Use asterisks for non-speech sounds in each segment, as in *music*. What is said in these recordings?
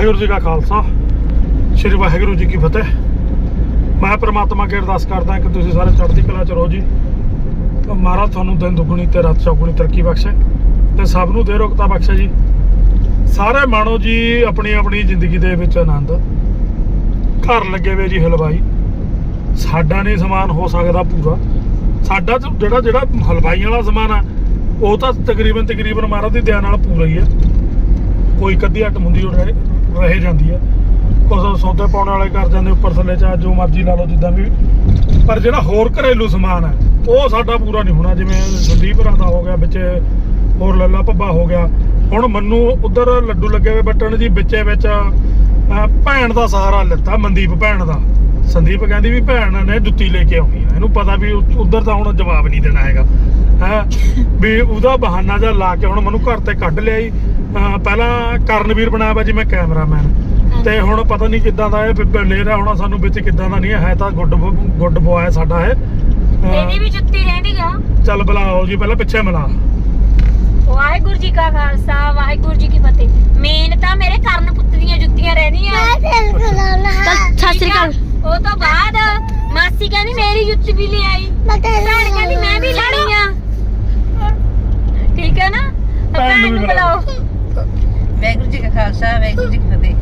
ਵਾਹਿਗੁਰੂ ਜੀ ਕਾ ਖਾਲਸਾ, ਸ੍ਰੀ ਵਾਹਿਗੁਰੂ ਜੀ ਕੀ ਫਤਿਹ। ਮੈਂ ਪ੍ਰਮਾਤਮਾ ਅੱਗੇ ਅਰਦਾਸ ਕਰਦਾ ਕਿ ਤੁਸੀਂ ਸਾਰੇ ਚੜ੍ਹਦੀ ਕਲਾ ਚ ਰਹੋ ਜੀ। ਮਹਾਰਾਜ ਤੁਹਾਨੂੰ ਦਿਨ ਦੁੱਗਣੀ ਤੇ ਰਾਤ ਚੌਗੁਣੀ ਤਰੱਕੀ ਬਖਸ਼ੇ ਤੇ ਸਭ ਨੂੰ ਦੇ ਰੋਗਤਾ ਬਖਸ਼ੇ ਜੀ। ਸਾਰੇ ਮਾਣੋ ਜੀ, ਆਪਣੀ ਆਪਣੀ ਜ਼ਿੰਦਗੀ ਦੇ ਵਿੱਚ ਆਨੰਦ। ਘਰ ਲੱਗੇ ਵੇ ਜੀ ਹਲਵਾਈ। ਸਾਡਾ ਨਹੀਂ ਸਮਾਨ ਹੋ ਸਕਦਾ ਪੂਰਾ। ਸਾਡਾ ਜਿਹੜਾ ਜਿਹੜਾ ਹਲਵਾਈ ਵਾਲਾ ਸਮਾਨ ਆ, ਉਹ ਤਾਂ ਤਕਰੀਬਨ ਤਕਰੀਬਨ ਮਹਾਰਾਜ ਦੀ ਦਇਆ ਨਾਲ ਪੂਰਾ ਹੀ ਆ। ਕੋਈ ਕੱਦੀ ਹਟ ਮੁੰਦੀ ਉਹ ਰਹਿ। ਰਹਿ ਜਾਂਦੀ ਹੈ ਕੁਝ ਸੌਦੇ ਪਾਉਣ ਵਾਲੇ ਕਰ ਜਾਂਦੇ, ਉੱਪਰ ਥੱਲੇ ਚਾ ਜੋ ਮਰਜ਼ੀ ਲਾ ਲਓ, ਜਿੱਦਾਂ ਵੀ। ਪਰ ਜਿਹੜਾ ਹੋਰ ਘਰੇਲੂ ਸਮਾਨ ਹੈ ਉਹ ਸਾਡਾ ਪੂਰਾ ਨਹੀਂ ਹੋਣਾ। ਜਿਵੇਂ ਸੰਦੀਪ ਰਾਂ ਹੋ ਗਿਆ, ਵਿੱਚ ਹੋਰ ਲੱਲਾ ਭੱਬਾ ਹੋ ਗਿਆ। ਹੁਣ ਮੰਨੂ ਉਧਰ ਲੱਡੂ ਲੱਗੇ ਹੋਏ ਬਟਣ ਜੀ, ਵਿੱਚੇ ਵਿੱਚ ਭੈਣ ਦਾ ਸਹਾਰਾ ਲਿੱਤਾ, ਮਨਦੀਪ ਭੈਣ ਦਾ। ਸੰਦੀਪ ਕਹਿੰਦੀ ਵੀ ਭੈਣ ਨੇ ਜੁੱਤੀ ਲੈ ਕੇ ਆਉਣੀ ਆ। ਇਹਨੂੰ ਪਤਾ ਵੀ ਉਧਰ ਤਾਂ ਹੁਣ ਜਵਾਬ ਨਹੀਂ ਦੇਣਾ ਹੈਗਾ। ਹੈ? ਵੀ ਉਹਦਾ ਬਹਾਨਾ ਜਿਹਾ ਲਾ ਕੇ ਹੁਣ ਮੈਨੂੰ ਘਰ ਤੇ ਕੱਢ ਲਿਆ ਜੀ ਪਹਿਲਾਂ ਕਰਨਵੀਰ ਬਣਾਇਆ ਵਾ ਜੀ ਮੈਂ ਕੈਮਰਾਮੈਨ। ਤੇ ਹੁਣ ਪਤਾ ਨਹੀਂ ਕਿੱਦਾਂ ਦਾ ਇਹ ਬਲੇਰਾ ਹੋਣਾ ਸਾਨੂੰ ਵਿੱਚ ਕਿੱਦਾਂ ਦਾ ਨਹੀਂ ਹੈ ਹੈ ਤਾਂ ਗੁੱਡ ਗੁੱਡ ਬੋਏ ਸਾਡਾ ਇਹ। ਇਹਦੀ ਵੀ ਜੁੱਤੀ ਰਹਿੰਦੀ ਆ। ਚੱਲ ਬੁਲਾਓ ਜੀ ਪਹਿਲਾਂ ਪਿੱਛੇ ਮਿਲਾ। ਵਾਹਿਗੁਰੂ ਜੀ ਕਾ ਖਾਲਸਾ ਵਾਹਿਗੁਰੂ ਜੀ ਕੀ ਫਤਿਹ। ਮੇਨ ਤਾਂ ਮੇਰੇ ਕਰਨ ਪੁੱਤ ਦੀਆਂ ਜੁੱਤੀਆਂ ਰਹਿੰਦੀਆਂ। ਸਤਿ ਸ੍ਰੀ ਅਕਾਲ। ਉਹ ਤੋਂ ਬਾਅਦ ਮਾਸੀ ਕਹਿੰਦੀ ਮੇਰੀ ਜੁੱਤੀ ਵੀ ਲੈ ਆਈ ਭੈਣ ਕਹਿੰਦੀ ਮੈਂ ਵੀ ਲੈਣੀ ਆ। ਠੀਕ ਹੈ ਨਾ? ਭੈਣ ਨੂੰ ਬੁਲਾਓ। ਵਾਹਿਗੁਰੂ ਜੀ ਕਾ ਖਾਲਸਾ ਵਾਹਿਗੁਰੂ ਜੀ ਕੀ ਫਤਿਹ।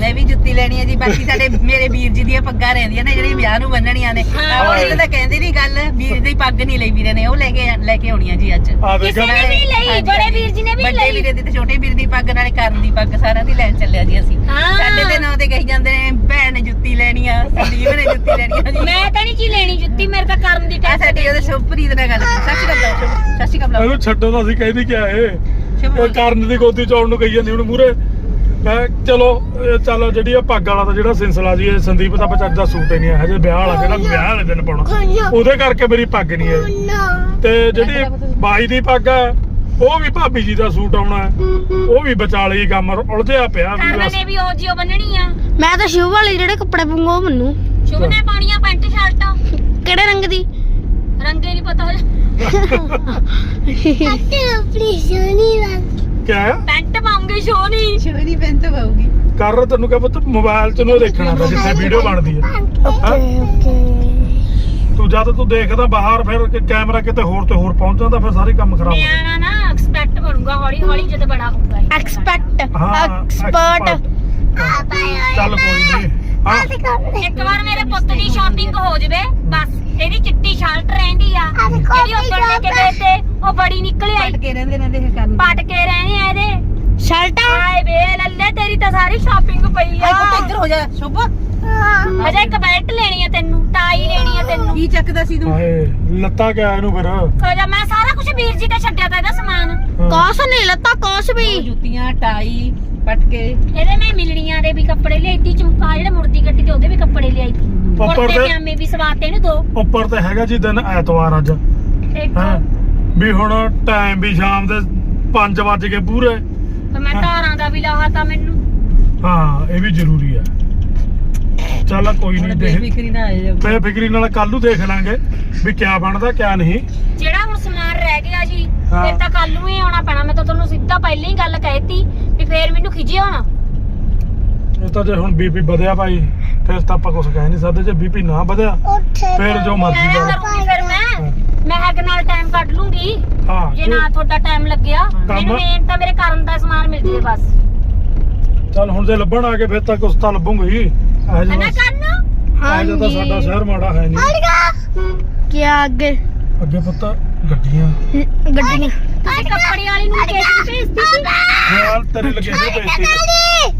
ਮੈਂ ਵੀ ਜੁੱਤੀ ਲੈਣੀ ਹੈ ਜੀ ਬਾਕੀ ਸਾਡੇ *laughs* ਮੇਰੇ ਵੀਰ ਜੀ ਦੀਆਂ ਪੱਗਾਂ ਰਹਿੰਦੀਆਂ ਨੇ ਜਿਹੜੀਆਂ ਵਿਆਹ ਨੂੰ ਬੰਨਣੀਆਂ ਨੇ। ਹਾਂ। ਉਹ ਇਹਨਾਂ ਦਾ ਕਹਿੰਦੇ ਨਹੀਂ ਗੱਲ ਵੀਰ ਦੀ ਪੱਗ ਨਹੀਂ ਲਈ ਵੀਰੇ ਨੇ ਉਹ ਲੈ ਕੇ ਲੈ ਕੇ ਆਉਣੀਆਂ ਜੀ ਅੱਜ। ਆ ਦੇਖ ਕਿਸੇ ਨੇ ਵੀ ਲਈ ਹਾਂਜੀ, ਬੜੇ ਹਾਂਜੀ। ਵੀਰ ਜੀ ਨੇ ਵੀ ਵੱਡੇ ਲਈ। ਵੀਰੇ ਦੀ ਤੇ ਛੋਟੇ ਵੀਰ ਦੀ ਪੱਗ ਨਾਲੇ ਕਰਨ ਦੀ ਪੱਗ ਸਾਰਿਆਂ ਦੀ ਲੈਣ ਚੱਲਿਆ ਜੀ ਅਸੀਂ। ਹਾਂ। ਸਾਡੇ ਦੇ ਨਾਂ ਤੇ ਕਹੀ ਜਾਂਦੇ ਨੇ ਭੈਣ ਨੇ ਜੁੱਤੀ ਲੈਣੀ ਆ ਸੰਦੀਪ ਨੇ ਜੁੱਤੀ ਲੈਣੀ ਆ ਜੀ। ਮੈਂ ਤਾਂ ਨਹੀਂ ਜੀ ਲੈਣੀ ਜੁੱਤੀ ਮੇਰੇ ਤਾਂ ਕਰਨ ਦੀ ਆ ਟੈਸਟ ਸਾਡੀ ਉਹਦੇ ਸ਼ੁਭਪ੍ਰੀਤ ਨਾਲ ਗੱਲ ਸਤਿ ਸ਼੍ਰੀ ਅਕਾਲ ਬੁਲਾਓ। ਇਹਨੂੰ ਛੱਡੋ ਤਾਂ ਅਸੀਂ ਕਹਿੰਦੀ ਕਿਆ ਇਹ? ਇਹ ਕਰਨ ਦੀ ਗੋਦੀ ਚੌਣ ਨੂੰ ਕਹੀ ਜਾਂਦੀ ਹੁਣ ਮੂਰੇ ਮੈਂ ਚਲੋ ਇਹ ਚੱਲ ਜਿਹੜੀ ਆ ਪੱਗ ਵਾਲਾ ਤਾਂ ਜਿਹੜਾ ਸਿਲਸਿਲਾ ਜੀ ਇਹ ਸੰਦੀਪ ਦਾ ਬਚਾਰ ਦਾ ਸੂਟ ਹੀ ਨਹੀਂ ਹੈ ਹਜੇ ਵਿਆਹ ਵਾਲਾ ਜਿਹੜਾ ਵਿਆਹ ਵਾਲੇ ਦਿਨ ਪਾਉਣਾ। ਉਹਦੇ ਕਰਕੇ ਮੇਰੀ ਪੱਗ ਨਹੀਂ ਹੈ ਤੇ ਜਿਹੜੀ ਬਾਈ ਦੀ ਪੱਗ ਆ ਉਹ ਵੀ ਭਾਬੀ ਜੀ ਦਾ ਸੂਟ ਆਉਣਾ ਹੈ। ਉਹ ਵੀ ਵਿਚਾਲੇ ਹੀ ਕੰਮ ਉਲਝਿਆ ਪਿਆ ਵੀ ਬਸ। ਨੇ ਵੀ ਉਹ ਜਿਓ ਬੰਨਣੀ ਆ। ਮੈਂ ਤਾਂ ਸ਼ਿਵ ਵਾਲੇ ਜਿਹੜੇ ਕੱਪੜੇ ਪਾਉਂਗਾ ਉਹ ਮੈਨੂੰ। ਸ਼ੁਭ ਨੇ ਪਾਣੀਆਂ ਪੈਂਟ ਸ਼ਰਟਾਂ। ਕਿਹੜੇ ਰੰਗ ਦੀ? ਰੰਗੇ ਨਹੀਂ ਪਤਾ ਕਿਆ ਆ ਪੈਂਟ ਪਾਉਂਗੇ ਸ਼ੋਨੀ ਸ਼ਿਵਨੀ ਪੈਨ ਤਾਂ ਪਾਉਗੀ ਕਰ ਤੈਨੂੰ ਕਿਹਾ ਪੁੱਤ ਮੋਬਾਈਲ 'ਚ ਨੂੰ ਦੇਖਣਾ ਤਾਂ ਜਿੱਥੇ ਵੀਡੀਓ ਬਣਦੀ ਹੈ? Okay okay. ਤੂੰ ਜਦ ਤੂੰ ਦੇਖਦਾ ਬਾਹਰ ਫਿਰ ਕਿ ਕੈਮਰਾ ਕਿਤੇ ਹੋਰ ਤੇ ਹੋਰ ਪਹੁੰਚ ਜਾਂਦਾ ਫਿਰ ਸਾਰੇ ਕੰਮ ਖਰਾਬ ਹੋ ਜਾਂਦੇ। ਨਿਆਣਾ ਨਾ ਐਕਸਪੈਕਟ ਬਣੂਗਾ ਹੌਲੀ ਹੌਲੀ ਜਦੋਂ ਬੜਾ ਹੋਊਗਾ ਇਹ। ਐਕਸਪੈਕਟ ਹਾਂ ਐਕਸਪਰਟ। ਚੱਲ ਕੋਈ ਨਹੀਂ ਹਾਂ। ਇੱਕ ਵਾਰ ਮੇਰੇ ਪੁੱਤ ਦੀ ਸ਼ਾਪਿੰਗ ਹੋ ਜਵੇ ਬਸ। ਇਹਦੀ ਚਿੱਟੀ ਸ਼ਰਟ ਰਹਿੰਦੀ ਆ। ਜਿਹੜੀ ਉੱਪਰ ਲੈ ਕੇ ਗਏ ਤੇ ਉਹ ਬੜੀ ਨਿਕਲ ਆਈ। ਕੇ ਰਹਿੰਦੇ ਰਹਿੰਦੇ ਇਹ ਕਰਨ। ਪਟ ਕੇ ਰਹਿਣੇ ਆ ਇਹਦੇ। ਸ਼ਰਟਾਂ? ਆਏ ਵੇ ਲੱਲੇ ਤੇਰੀ ਤਾਂ ਸਾਰੀ ਸ਼ਾਪਿੰਗ ਪਈ ਆਈ ਪੁੱਤ ਆ ਇੱਧਰ ਹੋ ਜਾ ਸ਼ੁਭ। ਅਜੇ ਇੱਕ ਬੈਲਟ ਲੈਣੀ ਆ ਤੈਨੂੰ ਟਾਈ ਲੈਣੀ ਆ ਤੈਨੂੰ। ਕੀ ਚੱਕਦਾ ਸੀ ਤੂੰ? ਹਾਏ ਲੱਤਾ ਗਿਆ ਇਹਨੂੰ ਫਿਰ? ਕਹੋ ਮੈਂ ਸਾਰਾ ਕੁਝ ਵੀਰ ਜੀ ਤੇ ਛੱਡਿਆ ਤਾਂ ਇਹਦਾ ਸਮਾਨ। ਹਾਂ। ਕੌਸ ਨਹੀਂ ਲੱਤਾ ਕੌਸ ਵੀ। ਜੁੱਤੀਆਂ ਟਾਈ ਪਟ ਕੇ ਇਹਦੇ ਮੈਂ ਮਿਲਣੀਆਂ ਦੇ ਵੀ ਕੱਪੜੇ ਲਿਆਈਤੀ ਚਮਕਾ ਜਿਹੜੇ ਮੁਰਦੀ ਗੱਡੀ ਤੇ ਉਹਦੇ ਵੀ ਕੱਪੜੇ ਲਿਆਈਤੀ ਉੱਪਰ ਤੇ ਪਜਾਮੇ ਵੀ ਸਵਾਤੇ ਨੇ ਦੋ। ਉੱਪਰ ਤੇ ਹੈਗਾ ਜੀ ਦਿਨ ਐਤਵਾਰ ਅੱਜ। ਇੱਕ ਹਾਂ? ਵੀ ਹੁਣ ਟਾਈਮ ਵੀ ਸ਼ਾਮ ਦੇ 5 ਵਜ ਗਏ ਪੂਰੇ। ਮੈਂ ਧਾਰਾਂ ਦਾ ਵੀ ਲਾਹਾ ਤਾਂ ਮੈਨੂੰ। ਹਾਂ ਇਹ ਵੀ ਜ਼ਰੂਰੀ ਹੈ। ਚੱਲ ਕੋਈ ਨਹੀਂ ਦੇਖ ਬੇਫਿਕਰੀ ਨਾ ਆਏ ਜਾ ਬੇਫਿਕਰੀ ਨਾਲ ਕੱਲ ਨੂੰ ਦੇਖ ਲਾਂਗੇ ਵੀ ਕਿਆ ਬਣਦਾ ਕਿਆ ਨਹੀਂ। ਜਿਹੜਾ ਹੁਣ ਸਮਾਨ ਰਹਿ ਗਿਆ ਜੀ। ਫਿਰ ਤਾਂ ਕੱਲ ਨੂੰ ਹੀ ਆਉਣਾ ਪੈਣਾ। ਮੈਂ ਤਾਂ ਤੁਹਾਨੂੰ ਸਿੱਧਾ ਪਹਿਲਾਂ ਹੀ ਗੱਲ ਕਹਿਤੀ ਵੀ ਫੇਰ ਮੈਨੂੰ ਖਿਜੇ ਹੋਣਾ। ਇਹ ਤਾਂ ਜੇ ਹੁਣ ਬੀਪੀ ਵਧਿਆ ਭਾਈ। ਫਿਰ ਤਾਂ ਆਪਾਂ ਕੁਝ ਕਹਿ ਨਹੀਂ ਸਕਦੇ ਜੇ ਬੀਪੀ ਨਾ ਵਧਿਆ ਫਿਰ ਜੋ ਮਰਜ਼ੀ ਐਂ ਕਰ ਕਰੂੰਗੀ ਫਿਰ ਮੈਂ। ਮੈਂ ਹੈਗ ਨਾਲ ਟਾਈਮ ਕੱਢ ਲੂੰਗੀ। ਹਾਂ ਜੇ ਨਾ ਤੁਹਾਡਾ ਟਾਈਮ ਲੱਗਿਆ। ਮੈਨੂੰ ਮੇਨ ਤਾਂ ਮੇਰੇ ਕਰਨ ਦਾ ਸਮਾਨ ਮਿਲ ਜੇ ਬਸ। ਚੱਲ ਹੁਣ ਜੇ ਲੱਭਣ ਆ ਕੇ ਫਿਰ ਤਾਂ ਕੁਛ ਤਾਂ ਲੱਭੂਗਾ ਹੀ। ਇਹ ਹੈ ਨਾ ਕਰਨ? ਇਹ ਜਿਹਾ ਤਾਂ ਸਾਡਾ ਸ਼ਹਿਰ ਮਾੜਾ ਹੈ ਨਹੀਂ। ਕੀ ਅੱਗੇ? ਅੱਗੇ ਪੁੱਤ। ਗੱਡੀਆਂ। ਗੱਡੀਆਂ। ਤੁਸੀਂ ਕੱਪੜੇ ਵਾਲੀ ਨੂੰ ਲੋਕੇਸ਼ਨ ਭੇਜਤੀ ਸੀ। ਨਾਲ ਤੇਰੇ ਲੱਗੇ ਨੇ ਬੇਇੱਜ਼ਤੀ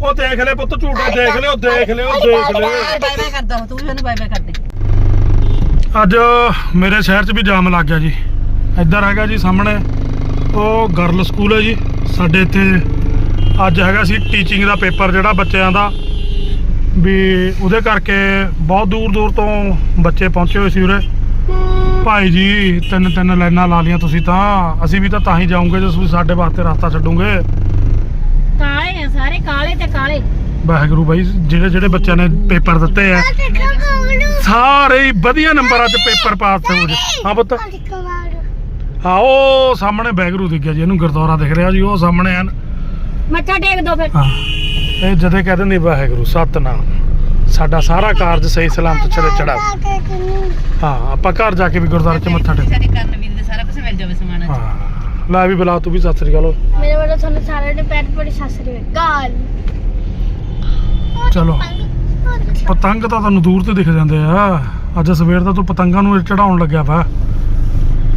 ਉਹ ਦੇਖ ਲੈ ਪੁੱਤ ਝੂਟਾ ਦੇਖ ਲਿਓ ਦੇਖ ਲਿਓ ਦੇਖ ਲਿਓ ਬਾਏ ਬਾਏ ਕਰਦਾ ਤੂੰ ਵੀ ਮੈਨੂੰ ਬਾਏ ਬਾਏ ਕਰ ਦੇ। ਅੱਜ ਮੇਰੇ ਸ਼ਹਿਰ 'ਚ ਵੀ ਜਾਮ ਲੱਗ ਗਿਆ ਜੀ। ਇੱਧਰ ਹੈਗਾ ਜੀ ਸਾਹਮਣੇ ਉਹ ਗਰਲ ਸਕੂਲ ਹੈ ਜੀ। ਸਾਡੇ ਇੱਥੇ ਅੱਜ ਹੈਗਾ ਸੀ ਟੀਚਿੰਗ ਦਾ ਪੇਪਰ ਜਿਹੜਾ ਬੱਚਿਆਂ ਦਾ ਵੀ ਉਹਦੇ ਕਰਕੇ ਬਹੁਤ ਦੂਰ ਦੂਰ ਤੋਂ ਬੱਚੇ ਪਹੁੰਚੇ ਹੋਏ ਸੀ ਉਰੇ। ਭਾਈ ਜੀ ਤਿੰਨ ਤਿੰਨ ਲਾਈਨਾਂ ਲਾ ਲੀਆਂ ਤੁਸੀਂ ਤਾਂ। ਅਸੀਂ ਵੀ ਤਾਂ ਤਾਂ ਹੀ ਜਾਉਂਗੇ ਜੇ ਤੁਸੀਂ ਸਾਡੇ ਵਾਸਤੇ ਰਸਤਾ ਛੱਡੋਗੇ। ਕਾਲੇ ਆ ਸਾਰੇ ਕਾਲੇ ਤੇ ਕਾਲੇ। ਵਾਹਿਗੁਰੂ ਬਾਈ ਜਿਹੜੇ ਜਿਹੜੇ ਬੱਚਿਆਂ ਨੇ ਪੇਪਰ ਦਿੱਤੇ ਆ ਸਾਰੇ ਹੀ ਵਧੀਆ ਨੰਬਰਾਂ 'ਚ ਪੇਪਰ ਪਾਸ ਹੋ ਜੇ ਹਾਂ ਪੁੱਤ। ਹਾਂ ਉਹ ਸਾਹਮਣੇ ਵਾਹਿਗੁਰੂ ਦਿਖ ਗਿਆ ਜੀ ਇਹਨੂੰ ਗੁਰਦੁਆਰਾ ਦਿਖ ਰਿਹਾ ਜੀ ਉਹ ਸਾਹਮਣੇ ਹਨ। ਮੱਥਾ ਟੇਕ ਦੋ ਫਿਰ। ਹਾਂ ਇਹ ਜਦੇ ਕਹਿ ਦਿੰਦੇ ਵਾਹਿਗੁਰੂ ਸਤਨਾਮ। ਸਾਡਾ ਸਾਰਾ ਕਾਰਜ ਸਹੀ ਸਲਾਮਤ ਚੜੇ ਚੜਾ ਹਾਂ ਆਪਾਂ ਘਰ ਜਾ ਕੇ ਵੀ ਗੁਰਦੁਆਰੇ 'ਚ ਮੱਥਾ ਟੇਕ ਸਾਡੇ ਕਰਨਵੀਰ ਦੇ ਸਾਰਾ ਕੁਝ ਮਿਲ ਜਾਵੇ ਸਮਾਨ। ਹਾਂ। ਲੈ ਵੀ ਬੁਲਾ ਤੂੰ ਵੀ ਸਤਿ ਸ੍ਰੀ ਅਕਾਲ। ਮੇਰੇ ਵੱਲੋਂ ਤੁਹਾਨੂੰ ਸਾਰਿਆਂ ਨੂੰ ਪੈਰ ਪੜੀ ਸਾਸਰੀ ਗਾਲ ਚਲੋ। ਪਤੰਗ ਤਾਂ ਤੁਹਾਨੂੰ ਦੂਰ ਤੇ ਦਿਖ ਜਾਂਦੇ ਆ। ਅੱਜ ਸਵੇਰ ਦਾ ਤੂੰ ਪਤੰਗਾਂ ਨੂੰ ਚੜਾਉਣ ਲੱਗਿਆ ਵਾ।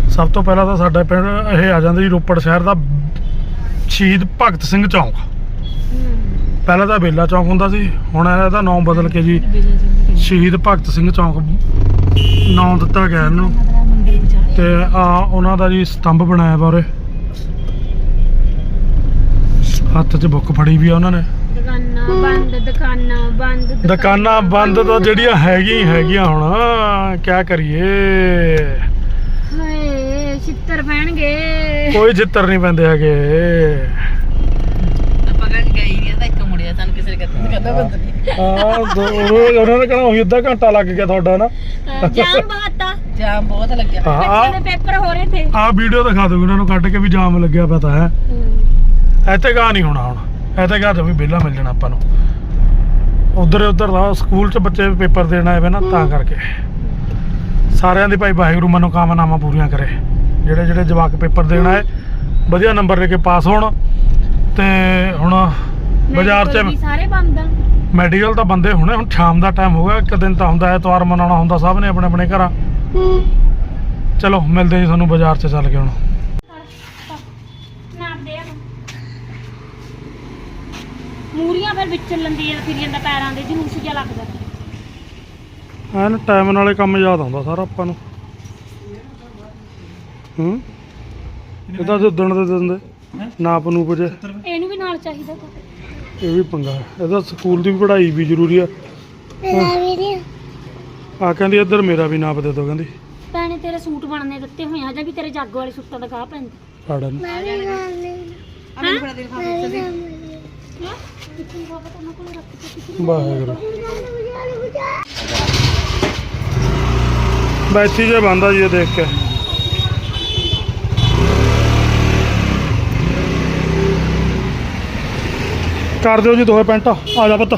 ਸਭ ਤੋਂ ਪਹਿਲਾਂ ਤਾਂ ਸਾਡਾ ਪਿੰਡ ਇਹ ਆ ਜਾਂਦਾ ਜੀ ਰੋਪੜ ਸ਼ਹਿਰ ਦਾ ਸ਼ਹੀਦ ਭਗਤ ਸਿੰਘ ਚੌਂਕ। ਪਹਿਲਾਂ ਤਾਂ ਬੇਲਾ ਚੌਂਕ ਹੁੰਦਾ ਸੀ ਹੁਣ ਇਹਦਾ ਨਾਮ ਬਦਲ ਕੇ ਜੀ ਸ਼ਹੀਦ ਭਗਤ ਸਿੰਘ ਚੌਂਕ ਨਾਮ ਦਿੱਤਾ ਗਿਆ ਇਹਨੂੰ। ਤੇ ਆ ਉਹਨਾਂ ਦਾ ਜੀ ਸਤੰਭ ਬਣਾਇਆ ਵਾ ਉਰੇ। ਹੱਥ 'ਚ ਬੁੱਕ ਫੜੀ ਵੀ ਆ ਉਹਨਾਂ ਨੇ। ਦੁਕਾਨਾਂ ਬੰਦ ਦੁਕਾਨਾਂ ਬੰਦ ਦੁਕਾਨਾਂ ਬੰਦ ਤਾਂ ਜਿਹੜੀਆਂ ਹੈਗੀਆਂ ਹੈਗੀਆਂ ਹੁਣ ਕਿਆ ਕਰੀਏ। ਹਾਏ ਛਿੱਤਰ ਪੈਣਗੇ। ਕੋਈ ਜਿੱਤਰ ਨਹੀਂ ਪੈਂਦੇ ਹੈਗੇ ਆਪਾਂ ਕਹਿੰਦੇ ਗਈ ਨਹੀਂ ਤਾਂ ਇੱਕ ਮੁੜਿਆ ਸਾਨੂੰ ਕਿਸੇ ਨੇ ਨਹੀਂ ਹਾਂ ਦੋ- ਉਹ- ਉਹਨਾਂ ਨੇ ਕਹਣਾ ਉਹੀ ਅੱਧਾ ਘੰਟਾ ਲੱਗ ਗਿਆ ਤੁਹਾਡਾ ਨਾ। ਜਾਮ ਬਾਤਾ ਜਾਮ ਬਹੁਤ ਲੱਗਿਆ। ਹਾਂ ਬੱਚਿਆਂ ਆ ਦੇ ਪੇਪਰ ਹੋ ਰਹੇ ਥੇ। ਆ ਵੀਡੀਓ ਦਿਖਾ ਦਿਓ ਉਹਨਾਂ ਨੂੰ ਕੱਢ ਕੇ ਵੀ ਜਾਮ ਲੱਗਿਆ ਪਤਾ ਹੈ। ਇੱਥੇ ਗਾ ਨਹੀਂ ਹੋਣਾ ਹੁਣ। ਇੱਥੇ ਗਾ ਵੀ ਵਿਹਲਾ ਮਿਲ ਜਾਣਾ ਆਪਾਂ ਨੂੰ। ਉਧਰ ਉਧਰ ਦਾ ਸਕੂਲ 'ਚ ਬੱਚੇ ਪੇਪਰ ਦੇਣ ਆਏ ਵੇ ਨਾ ਤਾਂ ਕਰਕੇ। ਸਾਰਿਆਂ ਦੀ ਭਾਈ ਵਾਹਿਗੁਰੂ ਮਨੋਕਾਮਨਾਵਾਂ ਪੂਰੀਆਂ ਕਰੇ। ਜਿਹੜੇ ਜਿਹੜੇ ਜਵਾਕ ਪੇਪਰ ਦੇਣ ਆਏ ਵਧੀਆ ਨੰਬਰ ਲੈ ਕੇ ਪਾਸ ਹੋਣ। ਤੇ ਹੁਣ ਬਾਜ਼ਾਰ 'ਚ ਵੀ ਸਾਰੇ ਬੰਦ ਆ। ਮੈਡੀਕਲ ਤਾਂ ਬੰਦੇ ਹੁਣੇ ਹੁਣ ਸ਼ਾਮ ਦਾ ਟਾਈਮ ਹੋ ਗਿਆ ਇੱਕ ਦਿਨ ਤਾਂ ਹੁੰਦਾ ਐਤਵਾਰ ਮਨਾਉਣਾ ਹੁੰਦਾ ਸਭ ਨੇ ਆਪਣੇ ਆਪਣੇ ਘਰਾਂ। ਚਲੋ ਮਿਲਦੇ ਜੀ ਤੁਹਾਨੂੰ ਬਾਜ਼ਾਰ 'ਚ ਚੱਲ ਕੇ ਹੁਣ। ਨਾਪ ਮੂਰੀਆਂ ਫਿਰ ਵਿੱਚ ਲੰਦੀ ਆ ਫਿਰ ਜਾਂਦਾ ਪੈਰਾਂ ਦੇ ਜਲੂਸ ਜਿਹਾ ਲੱਗਦਾ। ਐਨ ਟਾਈਮ ਨਾਲੇ ਕੰਮ ਯਾਦ ਆਉਂਦਾ ਸਾਰਾ ਆਪਾਂ ਨੂੰ। ਹੂੰ? ਇਹਦਾ ਦਿਨ ਦੇ। ਦਿੰਦੇ ਨਾਪ ਨੂੰ ਜੇ। ਇਹਨੂੰ ਵੀ ਨਾਲ ਚਾਹੀਦਾ ਤਾਂ। ਇਹ ਵੀ ਪੰਗਾ ਹੈ। ਇਹਦਾ ਸਕੂਲ ਦੀ ਵੀ ਪੜ੍ਹਾਈ ਵੀ ਜ਼ਰੂਰੀ ਆ। ਆ। ਕਹਿੰਦੀ ਇੱਧਰ ਮੇਰਾ ਵੀ ਨਾਪ ਦੇ ਦਿਓ ਕਹਿੰਦੀ। ਭੈਣੇ ਤੇਰੇ ਸੂਟ ਬਣਨੇ ਦਿੱਤੇ ਹੋਏ ਆ ਜਾਂ ਵੀ ਤੇਰੇ ਜਾਗੋ ਵਾਲੇ ਸੂਟਾਂ ਦਾ ਗਾਹ ਪੈਂਦਾ। ਸਾੜਾ ਨੂੰ ਆ ਮੈਨੂੰ ਬੜਾ ਦਿਲ ਕੋਲ ਰੱਖ ਕੇ ਕਿੱਥੇ ਵਾਹਿਗੁਰੂ। ਬੈਠੀ ਜੇ ਬੰਦਾ ਜੀ ਇਹ ਦੇਖ ਕੇ। ਕਰ ਦਿਓ ਜੀ ਦੋਵੇਂ ਪੈਂਟਾਂ। ਆ ਜਾ ਪੁੱਤ।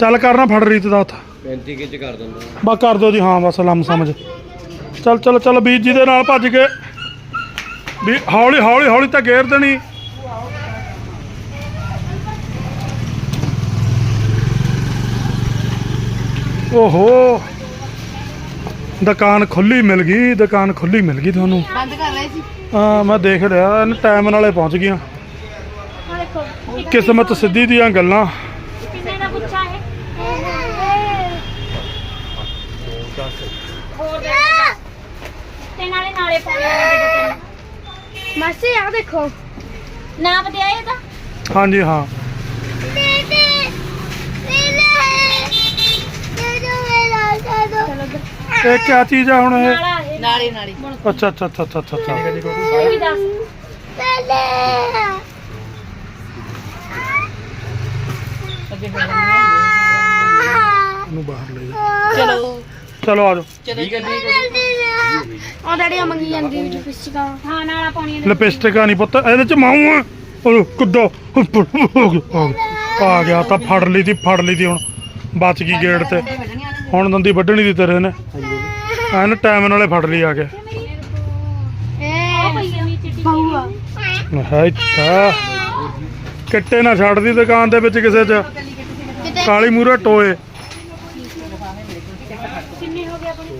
ਚੱਲ ਕਰਨਾ ਫੜ ਰੀਤ ਦਾ ਹੱਥ। 35 ਕਿੰਚ ਕਰ ਦਿੰਦਾ। ਬਸ ਕਰ ਦਿਓ ਜੀ ਹਾਂ ਬਸ ਲੰਮ ਸਮਝ। ਚੱਲ ਚੱਲ ਚੱਲ ਵੀਰ ਜੀ ਦੇ ਨਾਲ ਭੱਜ ਕੇ। ਵੀ ਹੌਲੀ ਹੌਲੀ ਹੌਲੀ ਤਾਂ ਗੇਰ ਦੇਣੀ। ਓਹੋ। ਦੁਕਾਨ ਖੁੱਲੀ ਮਿਲ ਗਈ ਦੁਕਾਨ ਖੁੱਲੀ ਮਿਲ ਗਈ ਤੁਹਾਨੂੰ। ਬੰਦ ਕਰ ਰਹੇ ਸੀ। ਹਾਂ ਮੈਂ ਦੇਖ ਲਿਆ ਇਹਨ ਟਾਈਮ ਨਾਲੇ ਪਹੁੰਚ ਗਈਆਂ। ਆ ਦੇਖੋ ਇੱਕ ਕਿਸਮਤ ਸਿੱਧੀ ਦੀਆਂ ਗੱਲਾਂ। ਕਿੰਨੇ ਦਾ ਪੁੱਛਾ ਹੈ ਤੇ ਨਾਲੇ ਨਾਲੇ ਪਾਉਣੇ ਨੇ ਮਾਸੀ ਆ ਦੇਖੋ। ਨਾਪ ਦੇ ਆਏ ਤਾਂ? ਹਾਂਜੀ ਹਾਂ। ਇਹ ਕਿਆ ਚੀਜ਼ ਆ ਹੁਣ ਇਹ? ਨਾਲਾ ਇਹ। ਨਾਲੇ ਨਾਲੇ। ਅੱਛਾ ਅੱਛਾ ਅੱਛਾ ਅੱਛਾ ਅੱਛਾ। ਅੱਛਾ ਇਹ ਵੀ ਦੱਸ। ਅੱਗੇ ਫਿਰ ਇਹਨੂੰ ਬਾਹਰ ਲੈ ਜਾ। ਚਲੋ। ਚਲੋ ਆ ਜਾਓ। ਚਲੋ ਉਹ ਡੈਡੀ ਆ ਮੰਗੀ ਜਾਂਦੀ ਵਿੱਚ ਪਿਸਟਿਕਾ ਹਾਂ ਨਾਲਾ ਪਾਉਣੀਆਂ ਨੇ। ਲਿਪਸਟਿਕਾਂ ਨਹੀਂ ਪੁੱਤ ਇਹਦੇ ਚ ਮਾਊ ਆ। ਉਹ ਕੁੱਦੋ। ਆ ਗਿਆ ਤਾਂ ਫੜ ਲਈ ਤੀ ਫੜ ਲਈ ਤੀ ਹੁਣ। ਬਚ ਗਈ ਗੇੜ ਤੇ। ਹੁਣ ਦੰਦੀ ਵੱਢਣੀ ਦੀ ਤੇਰੇ ਨੇ। ਐਨ ਟਾਈਮ ਨਾਲੇ ਫੜ ਲਈ ਆ ਕੇ। ਬਹੂਆ ਹੈ ਇੱਥਾ ਕਿੱਟੇ ਨਾ ਛੱਡਦੀ ਦੁਕਾਨ ਦੇ ਵਿੱਚ ਕਿਸੇ ਚ। ਕਾਲੀ ਮੂਰੇ ਟੋਏ। ਕਿੰਨੇ ਹੋ ਗਏ ਆਪਣੇ?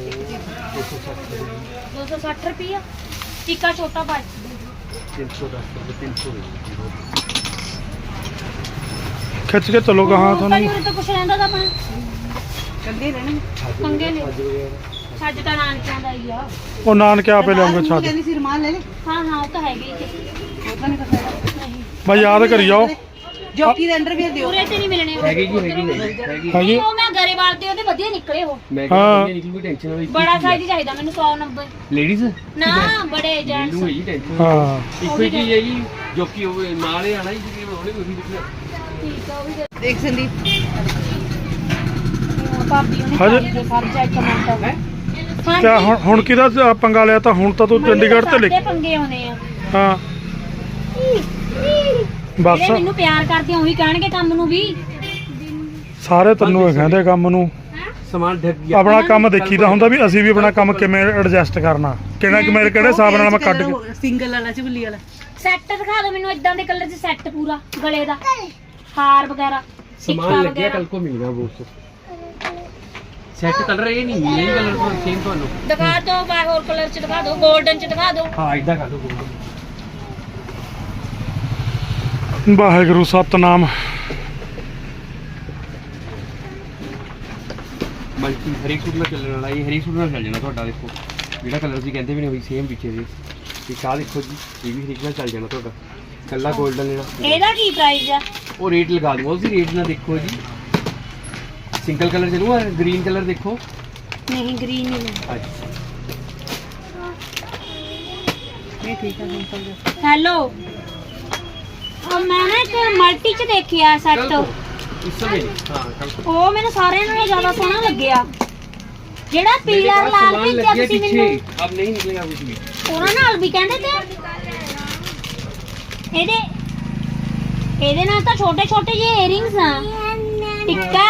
260 ਰੁਪਿਆ ਟਿੱਕਾ ਛੋਟਾ ਪਾ 310 ਖਿੱਚ ਕੇ ਚਲੋ ਕਹਾਂ ਤੁਹਾਨੂੰ। ਤੁਹਾਨੂੰ ਤਾਂ ਕੁਛ ਰਹਿੰਦਾ ਤਾਂ ਆਪਣਾ। ਕੱਲੀ ਰਹਿਣੀ ਪੰਗੇ ਨੇ। ਛੱਜ ਤਾਂ ਨਾਨਕਿਆਂ ਦਾ ਹੀ ਆ। ਉਹ ਨਾਨਕੇ ਆਪੇ ਲਿਆਉਂਗੇ ਛੱਡ ਕਹਿੰਦੀ ਸੀ ਰਮਾਨ ਲੈ ਲੈ ਹਾਂ ਹਾਂ ਉਹ ਤਾਂ ਹੈਗੀ ਹੀ ਉਹ ਤਾਂ ਨਹੀਂ ਕਰਦਾ ਨਹੀਂ ਬਈ ਯਾਦ ਕਰੀ ਜਾਓ। ਜੋਕੀ ਦੇ ਅੰਡਰ ਵੀ ਦਿਓ। ਪੂਰੇ ਤੇ ਨਹੀਂ ਮਿਲਣੇ ਉਹ। ਹੈਗੀ ਜੀ ਹੈਗੀ ਨਹੀਂ ਹੈਗੀ। ਹੈਗੀ ਉਹ ਮੈਂ ਗਰੇਵਾਲ ਤੇ ਉਹਦੇ ਵਧੀਆ ਨਿਕਲੇ ਉਹ। ਮੈਂ ਹਾਂ। ਕਿਹਾ ਨਿਕਲ ਕੋਈ ਟੈਨਸ਼ਨ ਹੋਈ ਬੜਾ ਸਾਈਜ਼ ਚਾਹੀਦਾ ਮੈਨੂੰ 100 ਨੰਬਰ ਲੇਡੀਜ਼ ਨਾ ਬੜੇ ਜੈਂਟਸ ਮੈਨੂੰ ਹੀ ਟੈਨਸ਼ਨ ਹਾਂ। ਇੱਕੋ ਹੀ ਚੀਜ਼ ਹੈ ਜੀ ਜੋ ਕਿ ਉਹ ਨਾਲੇ ਆਣਾ ਹੀ ਜੀ ਉਹਨੇ ਉਹੀ ਨਿਕਲਿਆ ਠੀਕ ਆ ਉਹ ਵੀ ਦੇ- ਦੇਖ ਸੰਦੀਪ। ਹਾਂ, ਭਾਬੀ ਉਹਨੇ ਹਜੇ- ਪਾਈ ਜੋ ਸਰ ਜਾ ਕਮੈਂਟ ਹੈ? ਕਿਆ ਹੁਣ ਹੁਣ ਕਿਹਦਾ ਜ- ਪੰਗਾ ਲਿਆ ਤਾਂ ਹੁਣ ਤਾਂ ਤੂੰ ਚੰਡੀਗੜ੍ਹ ਤੇ ਲਿਖ। ਸਾਡੇ ਪੰਗੇ ਆਉਣੇ ਆ। ਹਾਂ। ਬਸ। ਜਿਹੜੇ ਮੈਨੂੰ ਪਿਆਰ ਕਰਦੇ ਆ ਉਹੀ ਕਹਿਣਗੇ ਕੰਮ ਨੂੰ ਵੀ। ਸਾਰੇ ਤੈਨੂੰ ਹੀ ਕਹਿੰਦੇ ਕੰਮ ਨੂੰ। ਸਮਾਨ ਢੱਕ ਗਿਆ। ਆਪਣਾ ਕੰਮ ਦੇਖੀਦਾ ਹੁੰਦਾ ਵੀ ਅਸੀਂ ਵੀ ਆਪਣਾ ਕੰਮ ਕਿਵੇਂ ਐਡਜਸਟ ਕਰਨਾ। ਕਿਹੜਾ ਕਿ ਮੇਰੇ ਕਿਹੜੇ ਹਿਸਾਬ ਨਾਲ ਮੈਂ ਕੱਢ ਕੇ ਸਿੰਗਲ ਵਾਲਾ ਝੁੱਲੀ ਵਾਲਾ। ਸੈੱਟ ਦਿਖਾ ਦਿਓ ਮੈਨੂੰ ਇਦਾਂ ਦੇ ਕਲਰ 'ਚ ਸੈੱਟ ਪੂਰਾ ਗਲੇ ਦਾ। ਹਾਰ ਵਗੈਰਾ ਸਮਾਨ ਟਿੱਕਾ ਲੱਗਿਆ ਵਗੈਰਾ। ਕੱਲ ਕੋ ਮਿਲੇਗਾ वो ਸੈੱਟ ਕਲਰ ਇਹ ਨਹੀਂ ਨਹੀਂ ਕਲਰ ਤੋਂ ਸੇਮ ਤੁਹਾਨੂੰ। ਦਿਖਾ ਦਿਓ ਬਾਹਰ ਹੋਰ ਕਲਰ 'ਚ ਦਿਖਾ ਦਿਓ 골ਡਨ 'ਚ ਦਿਖਾ ਦਿਓ। ਹਾਂ ਇਦਾਂ ਕਰ ਦੋ ਵਾਹਿਗੁਰੂ ਸਤਨਾਮ। ਮਲਟੀ ਹਰੀ ਸੂਟ ਨਾਲ ਚੱਲਣ ਵਾਲਾ ਇਹ ਹਰੀ ਸੂਟ ਨਾਲ ਚੱਲ ਜਾਣਾ ਤੁਹਾਡਾ ਦੇਖੋ। ਜਿਹੜਾ ਕਲਰ ਤੁਸੀਂ ਕਹਿੰਦੇ ਵੀ ਨੇ ਉਹੀ ਸੇਮ ਪਿੱਛੇ ਦੇ ਤੇ ਆਹ ਦੇਖੋ ਜੀ ਇਹ ਵੀ ਹਰੀ ਨਾਲ ਚੱਲ ਜਾਣਾ ਤੁਹਾਡਾ। ਕੱਲਾ 골ਡਨ ਲੈਣਾ ਇਹਦਾ ਕੀ ਪ੍ਰਾਈਸ ਆ? ਉਹ ਰੇਟ ਲਗਾ ਦੂੰਗਾ ਉਸੇ ਰੇਟ ਨਾਲ ਦੇਖੋ ਜੀ। ਸਿੰਗਲ ਕਲਰ ਚੱਲੂਗਾ ਗ੍ਰੀਨ ਕਲਰ ਦੇਖੋ? ਨਹੀਂ ਗ੍ਰੀਨ ਨਹੀਂ। ਅੱਛਾ। ਇਹ ਠੀਕ ਆ ਸਿੰਪਲ ਜਿਹਾ ਹੈਲੋ ਉਹ ਮੈਂ ਨਾ ਇੱਕ ਮਲਟੀ 'ਚ ਦੇਖਿਆ ਕੱਲ ਸੈੱਟ ਕੋ ਇਸ ਸਮੇਂ ਹਾਂ ਕੱਲ ਕੋ ਉਹ ਮੈਨੂੰ ਸਾਰਿਆਂ ਨਾਲੋਂ ਜ਼ਿਆਦਾ ਸੋਹਣਾ ਲੱਗਿਆ ਜਿਹੜਾ ਪੀਲਾ मेरे पास ਲਾਲ सामान ਭੇਜਿਆ लग गया ਤੁਸੀਂ पीछे ਮੈਨੂੰ अब नहीं निकलेगा कुछ भी ਉਹਨਾਂ ਨਾਲ ਵੀ ਕਹਿੰਦੇ ਤੇ ਇਹਦੇ ਇਹਦੇ ਨਾਲ ਤਾਂ ਛੋਟੇ ਛੋਟੇ ਜਿਹੇ ਏਅਰਿੰਗਸ ਆ ਟਿੱਕਾ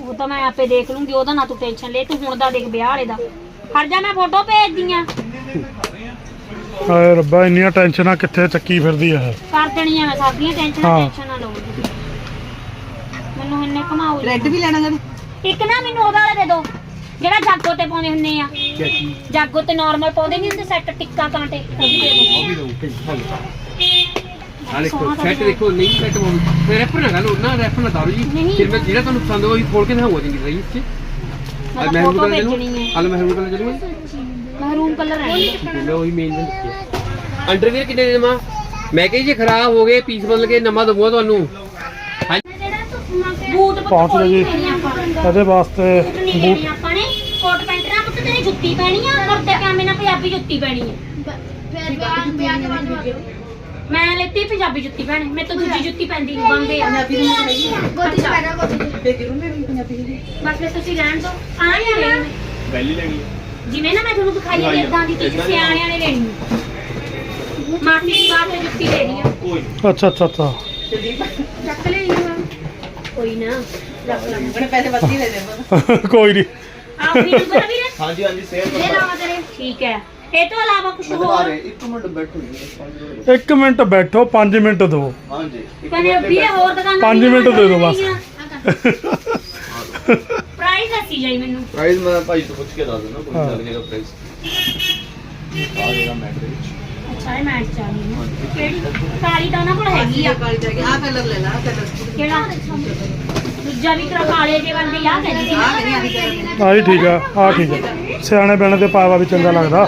ਉਹ ਤਾਂ ਮੈਂ ਆਪੇ ਦੇਖ ਲੂੰਗੀ ਉਹਦਾ ਨਾ ਤੂੰ ਟੈਨਸ਼ਨ ਲੈ ਤੂੰ ਹੁਣ ਦਾ ਦੇਖ ਵਿਆਹ ਵਾਲੇ ਦਾ ਖੜ ਜਾ ਮੈਂ ਫੋਟੋ ਭੇਜਦੀ ਆ ਹਾਏ ਰੱਬਾ ਇੰਨੀਆਂ ਟੈਨਸ਼ਨਾਂ ਕਿੱਥੇ ਚੱਕੀ ਫਿਰਦੀ ਐ ਇਹ? ਕਰ ਦੇਣੀਆਂ ਮੈਂ ਸਾਡੀਆਂ ਟੈਨਸ਼ਨਾਂ ਹਾਂ। ਟੈਨਸ਼ਨਾਂ ਲਓ ਤੁਸੀਂ ਮੈਨੂੰ ਇੰਨੇ ਘਮਾਓ ਜੀ। ਰੈੱਡ ਵੀ ਲੈਣਾ ਗਾ ਇੱਕ ਨਾ ਮੈਨੂੰ ਉਹਦਾ ਵਾਲਾ ਦੇ ਦਿਓ ਜਿਹੜਾ ਜਾਗੋ ਤੇ ਪਾਉਂਦੇ ਹੁੰਨੇ ਆ। ਜਾਗੋ ਤੇ ਨਾਰਮਲ ਪਾਉਂਦੇ ਨਹੀਂ ਹੁੰਦੇ ਸੈੱਟ ਟਿੱਕਾ ਕਾਂਟੇ ਉਹ ਵੀ ਦੇ ਦਿਓ ਨਾਲੇ ਸੋਹਣਾ ਤਾਂ ਸੈੱਟ ਦੇਖੋ ਨਹੀਂ ਸੈੱਟ ਹੋਊ ਮੈਂ ਰੈਫਰ ਨਾ ਲਓ ਨਾ ਰੈਫਰ ਨਾ ਦਾਰੂ ਜੀ। ਨਹੀਂ। ਫਿਰ ਮੈਂ ਜਿਹੜਾ ਤੁਹਾਨੂੰ ਪਸੰਦ ਹੋਵੇ ਉਹ ਖੋਲ ਕੇ ਦਿਖਾਊਗਾ ਚੰਗੀ ਤਰ੍ਹਾਂ ਜੀ ਇਸ 'ਚ ਮੈਂ ਤਾਂ ਫੋਟੋ ਭੇਜਣੀ ਹੈ। ਅਲ ਮਹਿਰੂਦ ਨਾਲ ਚੱਲੂਗਾ ਜੀ। ਕਲਰ ਹੈ। ਠੀਕ ਹੈ ਮੈਂ ਉਹੀ ਮੇਨ ਵਿੱਚ ਰੱਖਿਆ ਅੰਡਰਵੇਅਰ ਕਿੰਨੇ ਦੇ ਦੇਵਾਂ? ਮੈਂ ਕਹੀ ਜੇ ਖਰਾਬ ਹੋ ਗਏ ਪੀਸ ਬਦਲ ਕੇ ਨਵਾਂ ਦਊਂਗਾ ਤੁਹਾਨੂੰ। ਬੂਟ ਪਹੁੰਚ ਗਏ ਜੀ। ਇਹਦੇ ਵਾਸਤੇ ਨਹੀਂ ਬੂਟ ਲੈਣੀ ਆਪਾਂ ਨੇ। ਕੋਟ ਪੈਂਟ ਨਾਲ ਪੁੱਤ ਤੇਰੀ ਜੁੱਤੀ ਪੈਣੀ ਆ ਕੁੜਤੇ ਪਜਾਮੇ ਨਾਲ ਪੰਜਾਬੀ ਜੁੱਤੀ ਪੈਣੀ ਆ। ਮੈਂ ਲੈਤੀ ਪੰਜਾਬੀ ਜੁੱਤੀ ਭੈਣੇ ਮੈਂ ਤਾਂ ਦੂਜੀ ਜੁੱਤੀ ਪੈਂਦੀ ਨਹੀਂ ਬੰਦੇ ਆ। ਪੰਜਾਬੀ ਦੀ ਹੈਗੀ। ਗੋਦੀ ਪੈਣਾ ਗੋਦੀ ਤੇ ਜ਼ਰੂਰ ਮੈਂ ਵੀ ਪੰਜਾਬੀ ਦੀ। ਬਸ ਫਿਰ ਤੁਸੀਂ ਰਹਿਣ ਦਿਓ। ਆ ਨਹੀਂ ਲੈਣੀ ਪਹਿਲੀ ਲੈਣੀ ਜਿਵੇਂ ਨਾ ਮੈਂ ਤੁਹਾਨੂੰ ਦਿਖਾਈ ਹੈ ਇਦਾਂ ਦੀ ਤੁਸੀਂ ਸਿਆਣਿਆਂ ਨੇ ਲੈਣੀ। ਹੈ। ਮਾਸੀ ਦੀ ਬਾਤ ਹੈ ਜੁੱਤੀ ਲੈਣੀ ਆ। ਅੱਛਾ ਅੱਛਾ ਅੱਛਾ। ਚੱਕ ਲਈ ਕੋਈ ਨਾ ਰੱਖ ਲਾ। ਬੜੇ ਪੈਸੇ ਵੱਧੀ ਲੈ ਦੇ *laughs* ਕੋਈ ਨਹੀਂ ਆਪ ਵੀ ਨੰਬਰ ਵੀਰੇ? ਹਾਂਜੀ ਹਾਂਜੀ ਸੇਮ ਲੈ ਲਾਵਾ ਤੇਰੇ। ਠੀਕ ਹੈ। ਇਹ ਤੋਂ ਇਲਾਵਾ ਕੁਝ ਹੋਰ? ਇੱਕ ਮਿੰਟ ਬੈਠੋ ਜੀ ਇੱਕ ਮਿੰਟ। ਬੈਠੋ 5 ਮਿੰਟ ਦਿਓ ਹਾਂਜੀ ਕਹਿੰਦੇ ਵੀਰੇ ਹੋਰ ਦੁਕਾਨਾਂ ਪੰਜ ਨਹੀਂ ਮਿੰਟ ਦੇ ਦਿਓ ਬਸ। *laughs* ਪ੍ਰਾਈਸ ਦੱਸੀ ਜਾਈ ਮੈਨੂੰ। ਪ੍ਰਾਈਸ ਮੈਂ ਭਾਈ ਤੋਂ ਪੁੱਛ ਕੇ ਦੱਸ ਦਿੰਦਾ ਕੋਈ ਹਾਂ। ਚੱਲ ਜਾਏਗਾ ਪ੍ਰਾਈਸ ਆ ਜਾਏਗਾ ਮੈਟ੍ਰਿਕ ਅੱਛਾ ਇਹ ਮੈਚ ਚਾਹੀਦੀ ਹੈ। ਕਿਹੜੀ? ਕਾਲੀ ਤਾਂ ਉਹਨਾਂ ਕੋਲ ਹੈਗੀ ਆ। ਆ ਕਲਰ ਲੈ ਲਾ ਕਲਰ ਕਿਹੜਾ? ਦੂਜਾ ਵੀ ਕਰਾ ਕਾਲੇ ਜੇ ਬੰਦੇ ਆ ਕਹਿੰਦੀ ਸੀ। ਆ ਨਾ। ਕਰੀ ਆਹੀ ਕਲਰ ਆਹੀ ਠੀਕ ਆ ਆ ਠੀਕ ਆ। ਸਿਆਣੇ ਬੈਣੇ ਤੇ ਪਾਵਾ ਵੀ ਚੰਗਾ ਲੱਗਦਾ।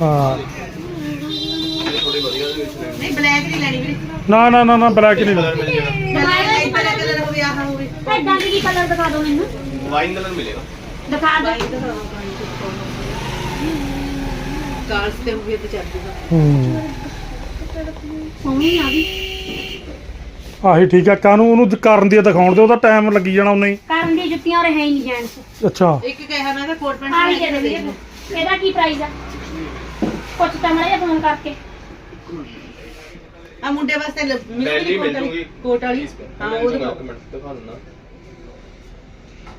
ਹਾਂ। ਥੋੜੀ ਵਧੀਆ ਦੇ ਵਿੱਚ ਨਹੀਂ ਬਲੈਕ ਨਹੀਂ ਲੈਣੀ ਵੀਰੇ। ਨਾ ਨਾ ਨਾ ਨਾ ਬਲੈਕ ਨਹੀਂ ਵਾਲਾ ਕਲਰ ਹੋਵੇ ਆਹ ਹੋਵੇ। ਏਦਾਂ ਦੀ ਕਲਰ ਦਿਖਾ ਦਿਓ ਮੈਨੂੰ। ਵਾਈਨ ਕਲਰ ਮਿਲੇਗਾ। ਦਿਖਾ ਦਿਓ। ਕਾਰਸ ਤੇ ਹੋਵੇ ਤੇ ਚੱਲ ਜੂਗਾ। ਹੂੰ। ਸੋਹਣੀ ਆ ਵੀ ਆਹੀ ਠੀਕ ਆ ਕਾਨੂੰ ਉਹਨੂੰ ਕਰਨ ਦੀ ਦਿਖਾਉਣ ਦੇ ਉਹਦਾ ਟਾਈਮ ਲੱਗੀ ਜਾਣਾ ਉਨਾ ਹੀ। ਕਰਨ ਦੀ ਜੁੱਤੀਆਂ ਉਰੇ ਹੈ ਹੀ ਨਹੀਂ ਜੈਂਟਸ ਅੱਛਾ। ਇੱਕ ਕਿਹਾ ਮੈਂ ਤਾਂ ਕੋਟ ਪੈਂਟ ਆ ਵੀ ਦੇ ਦੇ ਵੀਰੇ ਇਹਦਾ ਕੀ ਪ੍ਰਾਈਸ ਆ? ਕੁਛ ਤਾਂ ਮੜਾ ਫੋਨ ਕਰਕੇ। ਆ ਮੁੰਡੇ ਵਾਸਤੇ ਲ- ਮਿਲ ਮਿਲ ਕੋਟ ਵਾਲੀ? ਜੂਗੀ। ਕੋਟ ਵਾਲੀ? ਹਾਂ ਉਹ ਦਿਖਾਓ। ਦਿੰਦਾ।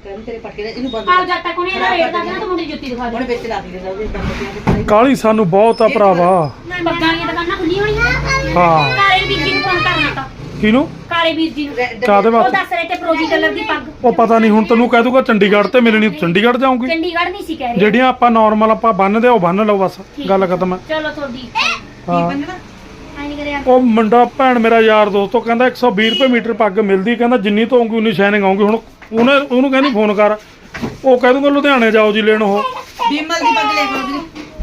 ਕਹਿੰਦੇ ਤੇਰੇ ਪੱਕੇ ਦਾ ਇਹਨੂੰ ਬੰਦ ਆਓ ਜਦ ਤੱਕ ਉਹਨੇ ਇਹਦਾ ਰੇਟ ਦੱਸਣਾ ਤਾਂ ਮੁੰਡੇ ਜੁੱਤੀ ਦਿਖਾ ਹੁਣ ਦੇ ਵਿੱਚ ਲਾ ਦੇ ਉਹਦੇ ਕੰਮ ਤੇ ਕਾਲੀ ਸਾਨੂੰ ਬਹੁਤ ਆ ਭਰਾਵਾ। ਪੱਗਾਂ ਦੀਆਂ ਦੁਕਾਨਾਂ ਖੁੱਲੀਆਂ ਹੋਣੀਆਂ? ਹਾਂ। ਕਾਲੇ ਵੀਰ ਜੀ ਨੂੰ ਫੋਨ ਕਰਨਾ ਤਾਂ। ਕਿਹਨੂੰ? ਕਾਲੇ ਵੀਰ ਜੀ ਨੂੰ। ਕਾਦੇ ਉਹ ਵਾਸਤੇ? ਦੱਸ ਰਹੇ ਤੇ ਫਰੋਜ਼ੀ ਕਲਰ ਦੀ ਪੱਗ। ਉਹ ਪਤਾ ਨਹੀਂ ਹੁਣ ਤੈਨੂੰ ਕਹਿ ਦੂਗਾ ਚੰਡੀਗੜ੍ਹ ਤੇ ਮਿਲਣੀ ਤੂੰ ਚੰਡੀਗੜ੍ਹ ਜਾਊਂਗੀ। ਚੰਡੀਗੜ੍ਹ ਨਹੀਂ ਸੀ ਕਹਿ ਰਹੇ। ਜਿਹੜੀਆਂ ਆਪਾਂ ਨਾਰਮਲ ਆਪਾਂ ਬੰਨਦੇ ਆ ਉਹ ਬੰਨ ਲਓ ਬਸ। ਗੱਲ ਖਤਮ ਹੈ। ਚਲੋ ਤੁਹਾਡੀ। ਕੀ ਹਾਂ। ਬੰਨਣਾ? ਐਂ ਨਹੀਂ ਕਰਿਆ। ਉਹ ਮੁੰਡਾ ਭੈਣ ਮੇਰਾ ਯਾਰ ਦੋਸਤੋ ਕਹਿੰਦਾ 120 ਰੁਪਏ ਮੀਟਰ ਪੱਗ ਮਿਲਦੀ ਕਹਿੰਦਾ ਜਿੰਨੀ ਧੋਉਂਗੀ ਉਨੀ ਸ਼ਾਈਨਿੰਗ ਆਉਂਗੀ ਹੁਣ ਉਹਨੇ ਉਹਨੂੰ ਕਹਿੰਦੀ ਫੋਨ ਕਰ। ਉਹ ਕਹਿ ਦੂੰਗਾ ਲੁਧਿਆਣੇ ਜਾਓ ਜੀ ਲੈਣ ਉਹ। ਬਿਮਲ ਦੀ ਪੱਗ ਲੈ ਕੇ ਆਓ ਵੀਰੇ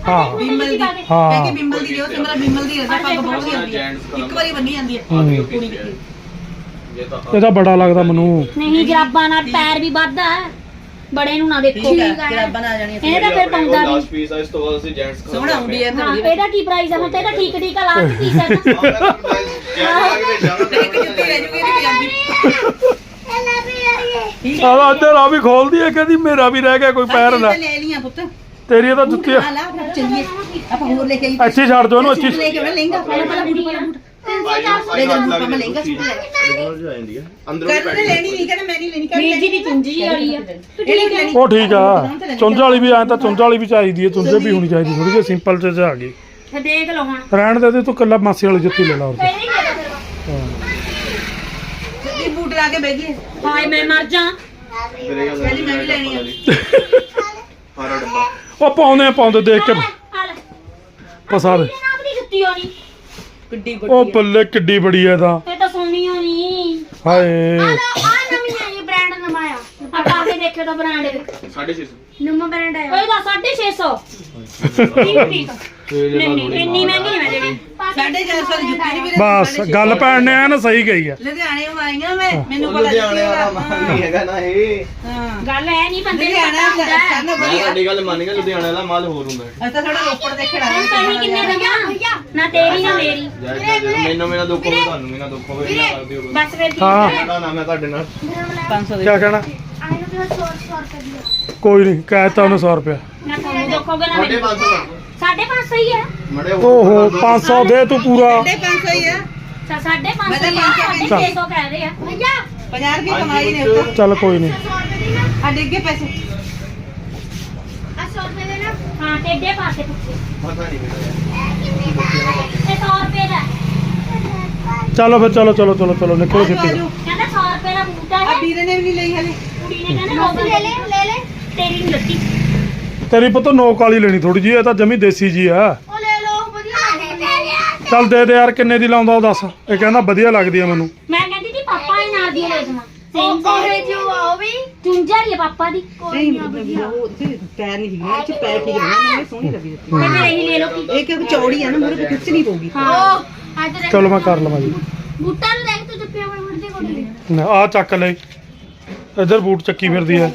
ਹਾਂ। ਬਿਮਲ ਦੀ। ਹਾਂ। ਮੈਂ ਕਿ ਬਿਮਲ ਦੀ ਲਿਓ ਸਿਮਰਾ ਬਿਮਲ ਦੀ ਰਜ਼ਾ ਪੱਗ ਬਹੁਤ ਹੀ ਆਉਂਦੀ ਹੈ। ਇੱਕ ਵਾਰੀ ਬੰਨੀ ਜਾਂਦੀ ਹੈ। ਹੂੰ। ਕੁੜੀ ਦੀ ਇਹ ਤਾਂ ਇਹਦਾ ਬੜਾ ਲੱਗਦਾ ਮੈਨੂੰ। ਨਹੀਂ ਜਰਾਬਾਂ ਨਾਲ ਪੈਰ ਵੀ ਵੱਧਦਾ ਹੈ। ਬੜੇ ਨੂੰ ਨਾ ਦੇਖੋ। ਠੀਕ ਹੈ ਆ ਜਾਣੀਆਂ ਇਹ ਤਾਂ ਫਿਰ ਪਾਉਂਦਾ ਵੀ 10 ਪੀਸ ਆ ਇਸ ਤੋਂ ਬਾਅਦ ਅਸੀਂ ਜੈਂਟਸ ਸੋਹਣਾ ਹੁੰਦੀ ਹੈ ਹਾਂ ਤਾਂ ਇਹਦਾ ਕੀ ਪ੍ਰਾਈਸ ਆ? ਹੁਣ ਤੇ ਇਹਦਾ ਠੀਕ ਠੀਕ ਆ ਲਾਸਟ ਪੀਸ ਹੈ ਨਾ ਇੱਕ ਜੁੱਤੀ ਲੈ ਜੂਗੀ ਇਹਦੀ ਪੰਜਾਬੀ *laughs* ਆ ਇੱਧਰ ਆ ਵੀ ਖੋਲਦੀ ਹੈ ਕਹਿੰਦੀ ਮੇਰਾ ਵੀ ਰਹਿ ਗਿਆ ਕੋਈ ਪੈਰ ਨਾ। ਲੈ ਲੀਆਂ ਪੁੱਤ। ਤੇਰੀ ਤਾਂ ਜੁੱਤੀ ਆ ਲਾ ਫਿਰ ਚੱਲੀਏ। ਆਪਾਂ ਹੋਰ ਲੈ ਕੇ ਆਈ ਅੱਛੀ ਛੱਡ ਦੋ ਇਹਨੂੰ ਅੱਛੀ ਲੈ ਕੇ ਆਉਣਾ ਲਹਿੰਗਾ ਪਹਿਲਾਂ ਪਹਿਲਾਂ ਬੂਟ ਪਹਿਲਾਂ ਬੂਟ। ਲੈ ਜਾ ਬੂਟ ਮੈਂ ਲਹਿੰਗਾ ਸੂਟ ਲੈ। ਰਿਜਨਲ ਜੋ ਆ ਜਾਂਦੀ ਹੈ ਅੰਦਰੋਂ ਵੀ ਕਰਨ ਲੈਣੀ ਨਹੀਂ ਕਹਿੰਦਾ ਮੈਂ ਨਹੀਂ ਲੈਣੀ ਕਰ ਵੀਰ ਜੀ ਦੀ ਚੁੰਝੀ ਵਾਲੀ ਆ। ਇਹਨੇ ਲੈਣੀ। ਉਹ ਠੀਕ ਆ। ਚੁੰਝ ਵਾਲੀ ਵੀ ਐ ਤਾਂ ਚੁੰਝ ਵਾਲੀ ਵੀ ਚਾਹੀਦੀ ਹੈ ਚੁੰਝੇ ਵੀ ਹੋਣੀ ਚਾਹੀਦੀ ਥੋੜੀ ਜਿਹੀ ਸਿੰਪਲ ਚ ਆ ਗਈ ਦੇਖ ਲਓ ਹੁਣ। ਰਹਿਣ ਦੇ ਦੇ ਤੂੰ ਕੱਲਾ ਮਾਸੀ ਵਾਲੀ ਜੁੱਤੀ ਲੈ ਲਾ ਉਹ ਹੀ। ਬੂਟ ਲਾ ਕੇ ਬਹਿ ਗਈ। ਹਾਏ ਮੈਂ ਮਰ ਜਾ ਕਹਿੰਦੀ ਮੈਂ ਵੀ ਲੈਣੀ ਆ। ਹਾਰਾ ਡੱਬਾ। ਉਹ ਪਾਉਂਦੇ ਆ ਪਾਉਂਦੇ ਦੇਖ ਕੇ ਪਸਾ ਦੇ। ਆਪਣੀ ਜੁੱਤੀ ਹੋਣੀ? ਉਹ ਬੱਲੇ ਕਿੱਡੀ ਬੜੀ ਐ ਤਾਂ। ਇਹ ਤਾਂ ਸੋਹਣੀ ਹੋਣੀ। ਹਾਏ। ਆ ਨਵੀਂ ਆਈ ਬ੍ਰਾਂਡ ਨਵਾਂ ਆ। ਆ ਪਾ ਕੇ ਦੇਖਿਓ ਤਾਂ ਬ੍ਰਾਂਡ 650 ਨਵਾਂ ਬ੍ਰਾਂਡ ਆਇਆ। ਉਹਦਾ 650 ਠੀਕ ਠੀਕ। ਨਹੀਂ ਨਹੀਂ ਇੰਨੀ ਮਹਿੰਗੀ ਨਹੀਂ ਮੈਂ ਦੇਣੀ ਬਸ ਗੱਲ ਭੈਣ ਨੇ ਐਨ ਸਹੀ ਕਹੀ ਆ। ਲੁਧਿਆਣੇ ਆਈਆਂ ਮੈਂ ਮੈਨੂੰ ਪਤਾ ਨਹੀਂ ਹੈਗਾ ਨਾ ਇਹ। ਗੱਲ ਐ ਨਹੀਂ ਬੰਦੇ ਨੂੰ ਲੁਧਿਆਣਾ ਪਤਾ ਹੁੰਦਾ। ਗੱਲ ਮੰਨ ਗਿਆ ਲੁਧਿਆਣੇ ਵਾਲਾ ਮਾਲ ਹੋਰ ਹੁੰਦਾ ਹੈ। ਅਸਾਂ ਥੋੜਾ ਰੋਪੜ ਕੋਈ ਨਹੀਂ ਕਹਿਤਾ ਉਹਨੂੰ 100 ਰੁਪਇਆ। 550 ਹੀ ਹੈ ਓਹੋ 500 ਦੇ ਤੂੰ ਪੂਰਾ। 550 ਹੀ ਆ। ਅੱਛਾ 550 ਹੀ ਕਹਿ ਰਹੇ ਆ। ਭਈਆ 50 ਰੁਪਏ ਕਮਾਈ ਨੇ ਚੱਲ ਕੋਈ ਨਹੀਂ। 100 ਰੁਪਏ ਦੀ ਪੈਸੇ। ਆ 100 ਰੁਪਏ ਦੇ ਨਾ। ਹਾਂ ਟੇਡੇ ਪਾਸੇ ਪੁੱਛੇ। ਪਤਾ ਨਹੀਂ ਇਹ 100 ਰੁਪਏ ਦਾ। ਚਲੋ ਫਿਰ ਚਲੋ ਚਲੋ ਚਲੋ ਚਲੋ ਨਿਕਲੋ ਸਿੱਧੇ ਤੇਰੀ ਪੁੱਤ ਨੋਕ ਵਾਲੀ ਲੈਣੀ ਥੋੜੀ ਜੀ ਇਹ ਤਾਂ ਜਮੀ ਦੇਸੀ ਜੀ ਆ। ਉਹ ਲੈ ਲੋ ਵਧੀਆ ਚੱਲ ਦੇ ਦੇ ਯਾਰ ਕਿੰਨੇ ਦੀ ਲਾਉਂਦਾ ਉਹ ਦੱਸ। ਇਹ ਕਹਿੰਦਾ ਵਧੀਆ ਲੱਗਦੀ ਆ ਮੈਨੂੰ। ਮੈਂ ਕਹਿੰਦੀ ਸੀ ਪਾਪਾ ਇਹ ਨਾਲ ਦੀ ਲੈ ਜਾਵਾਂ। ਸੇਮ ਉਹ ਜੋ ਆਓ ਵੀ? ਚੁੰਝਾ ਹੀ ਹੈ ਪਾਪਾ ਦੀ। ਨਹੀਂ ਉਹ ਉੱਥੇ ਪੈਰ ਨਹੀਂ ਹਿੱਲਣਾ ਇਹ ਚ ਪੈਰ ਠੀਕ ਰਹਿਣਾ ਮੈਨੂੰ ਸੋਹਣੀ ਲੱਗੀ ਦਿੱਤੀ ਤੇ ਫਿਰ ਇਹੀ ਲੈ ਲਓ ਕੀ। ਇਹ ਕਿਉਂਕਿ ਚੌੜੀ ਆ ਨਾ ਮੇਰੇ ਖਿੱਚ ਨਹੀਂ ਪਊਗੀ। ਹਾਂ। ਚਲੋ ਮੈਂ ਕਰ ਲਵਾਂ ਜੀ। ਬੂਟਾ ਨੂੰ ਦੇਖ ਤੂੰ ਬਣ ਬਣ ਦੇ ਕੋਲ। ਨਾ ਆ ਚੱਕ ਲੈ। ਇੱਧਰ ਬੂਟ ਚੱਕੀ ਫਿਰਦੀ ਆ।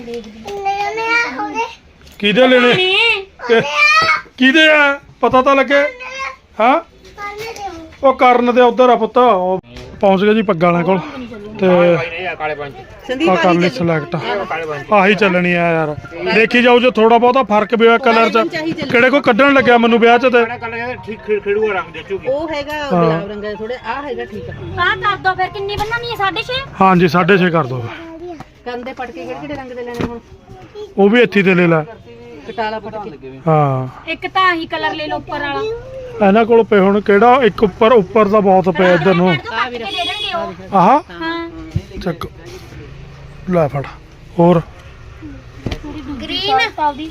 ਕਿਹਦੇ ਲੈਣੇ ਕਿ- ਕਿਹਦੇ ਆ? ਪਤਾ ਤਾਂ ਲੱਗੇ। ਹਾਂ? ਉਹ ਕਰਨ ਦੇ ਉਧਰ ਆ ਪੁੱਤ। ਉਹ ਪਹੁੰਚ ਗਿਆ ਜੀ ਪੱਗਾਂ ਵਾਲਿਆਂ ਕੋਲ। ਤੇ ਸੰਦੀਪ ਆ ਕਰ ਲਈ ਸਿਲੈਕਟ ਆਹੀ ਚੱਲਣੀ ਆ ਯਾਰ। ਦੇਖੀ ਜਾਓ ਜੇ ਥੋੜਾ ਬਹੁਤਾ ਫ਼ਰਕ ਵੀ ਹੋਇਆ ਕਲਰ ਚ। ਕਿਹੜੇ ਕੋ ਕੱਢਣ ਲੱਗਿਆ ਮੈਨੂੰ ਵਿਆਹ ਚ ਤੇ? ਉਹ ਹੈਗਾ ਗੁਲਾਬ ਰੰਗ ਦਾ ਥੋੜੇ ਆ ਹੈਗਾ ਠੀਕ ਆ। ਆਹ ਕਰ ਦੋ ਫਿਰ ਕਿੰਨੀ ਬੰਨਣੀ ਹੈ 6.5 ਹਾਂਜੀ 6.5 ਕਰ ਦੋ ਕੰਨ ਦੇ ਪਟਕੇ ਕਿਹੜੇ ਕਿਹੜੇ ਰੰਗ ਦੇ ਲੈਣੇ ਹੁਣ? ਉਹ ਵੀ ਇੱਥੇ ਤੇ ਲੈ ਲੈ। ਕਟਾਲਾ ਪਟਕੇ ਹਾਂ। ਇੱਕ ਤਾਂ ਆਹੀ ਕਲਰ ਲੈ ਲਓ ਉੱਪਰ ਵਾਲਾ। ਇਹਨਾਂ ਕੋਲ ਪਏ ਹੁਣ ਕਿਹੜਾ? ਇੱਕ ਉੱਪਰ ਉੱਪਰ ਦਾ ਬਹੁਤ ਪਿਆ ਇੱਧਰ ਨੂੰ। ਕੇ ਦੇਣਗੇ ਉਹ ਆਹ। ਹਾਂ। ਚੱਕ। ਲੈ ਫੜ। ਹੋਰ। ਗ੍ਰੀਨ ਪਾਉਦੀ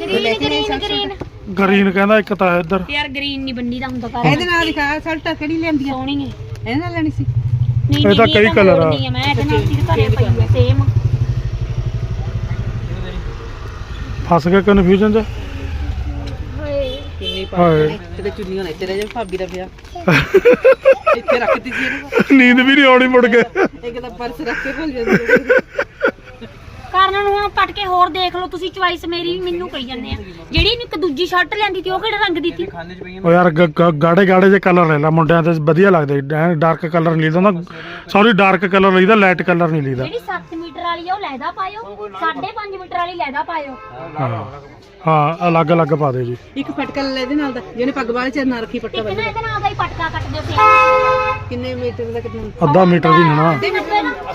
ਗ੍ਰੀਨ ਗ੍ਰੀਨ ਗ੍ਰੀਨ ਗਰੀਨ ਕਹਿੰਦਾ ਇੱਕ ਤਾਂ ਇੱਧਰ। ਯਾਰ ਗ੍ਰੀਨ ਨਹੀਂ ਬੰਨੀ ਦਾ ਹੁੰਦਾ ਕਰ ਇਹਦੇ ਨਾਲ ਦਿਖਾ ਸਲਟਾ ਕਿਹੜੀ ਲੈਂਦੀ ਆ? ਸੋਹਣੀ ਹੈ ਇਹਦੇ ਨਾਲ ਲੈਣੀ ਸੀ। ਨਹੀਂ ਇਹ ਤਾਂ ਕਈ colour ਆ। ਮੈਂ ਇਹਦੇ ਨਾਲ ਸੀ ਘਰੇ ਪਈ ਹੈ ਸੇਮ ਫਸ ਗਿਆ ਕਨਫਿਊਜ਼ਨ ਚ ਕਿੰਨੀ ਹਾਏ। ਤੇਰੇ ਚੁੰਨੀਆਂ ਨੇ ਤੇਰੇ ਜੇ ਭਾਬੀ ਦਾ ਵਿਆਹ। *laughs* ਇੱਥੇ ਰੱਖਤੀ ਸੀ ਇਹਨੂੰ। ਨੀਂਦ ਵੀ ਨਹੀਂ ਆਉਣੀ ਮੁੜ ਕੇ। ਇੱਕ ਤਾਂ ਪਰਸ ਰੱਖ ਕੇ ਭੁੱਲ ਜਾਂਦੀ। ਹੈ। ਕਾਰਨਾਂ ਨੂੰ ਹੁਣ ਕੱਟ ਕੇ ਹੋਰ ਦੇਖ ਲਓ ਤੁਸੀਂ ਚੁਆਇਸ ਮੇਰੀ ਮੈਨੂੰ ਕਹੀ ਜਾਂਦੇ ਆ। ਜਿਹੜੀ ਇੱਕ ਦੂਜੀ ਸ਼ਰਟ ਲੈਂਦੀ ਸੀ ਉਹ ਕਿਹੜੇ ਰੰਗ ਦੀ ਸੀ? ਉਹ ਯਾਰ ਗਾੜੇ ਗਾੜੇ ਜੇ ਕਲਰ ਲੈ ਲਾ ਮੁੰਡਿਆਂ ਤੇ ਵਧੀਆ ਲੱਗਦੇ। ਡਾਰਕ ਕਲਰ ਨਹੀਂ ਲਈਦਾ ਸੌਰੀ ਡਾਰਕ ਕਲਰ ਲਈਦਾ ਲਾਈਟ ਕਲਰ ਨਹੀਂ ਲਈਦਾ। ਜਿਹੜੀ 7 ਮੀਟਰ ਵਾਲੀ ਆ ਉਹ ਲੈਦਾ ਪਾਇਓ। 5.5 ਮੀਟਰ ਵਾਲੀ ਲੈਦਾ ਪਾਇਓ। ਹਾਂ। ਹਾਂ ਅਲੱਗ ਅਲੱਗ ਪਾ ਦੇ ਜੀ। ਇੱਕ ਫਟਕਾ ਲੈ ਇਹਦੇ ਨਾਲ ਦਾ ਜਿਹਨੇ ਪੱਗ ਬਾਲ ਚ ਨਾ ਰੱਖੀ ਪੱਟਾ ਇੱਕ ਨਾ ਇਹਦੇ ਨਾਲ ਦਾ ਪਟਕਾ ਕੱਟ ਦਿਓ ਕਿੰਨੇ ਮੀਟਰ ਦਾ ਕਿੰਨਾ? ਅੱਧਾ ਮੀਟਰ ਦੀ ਨਾ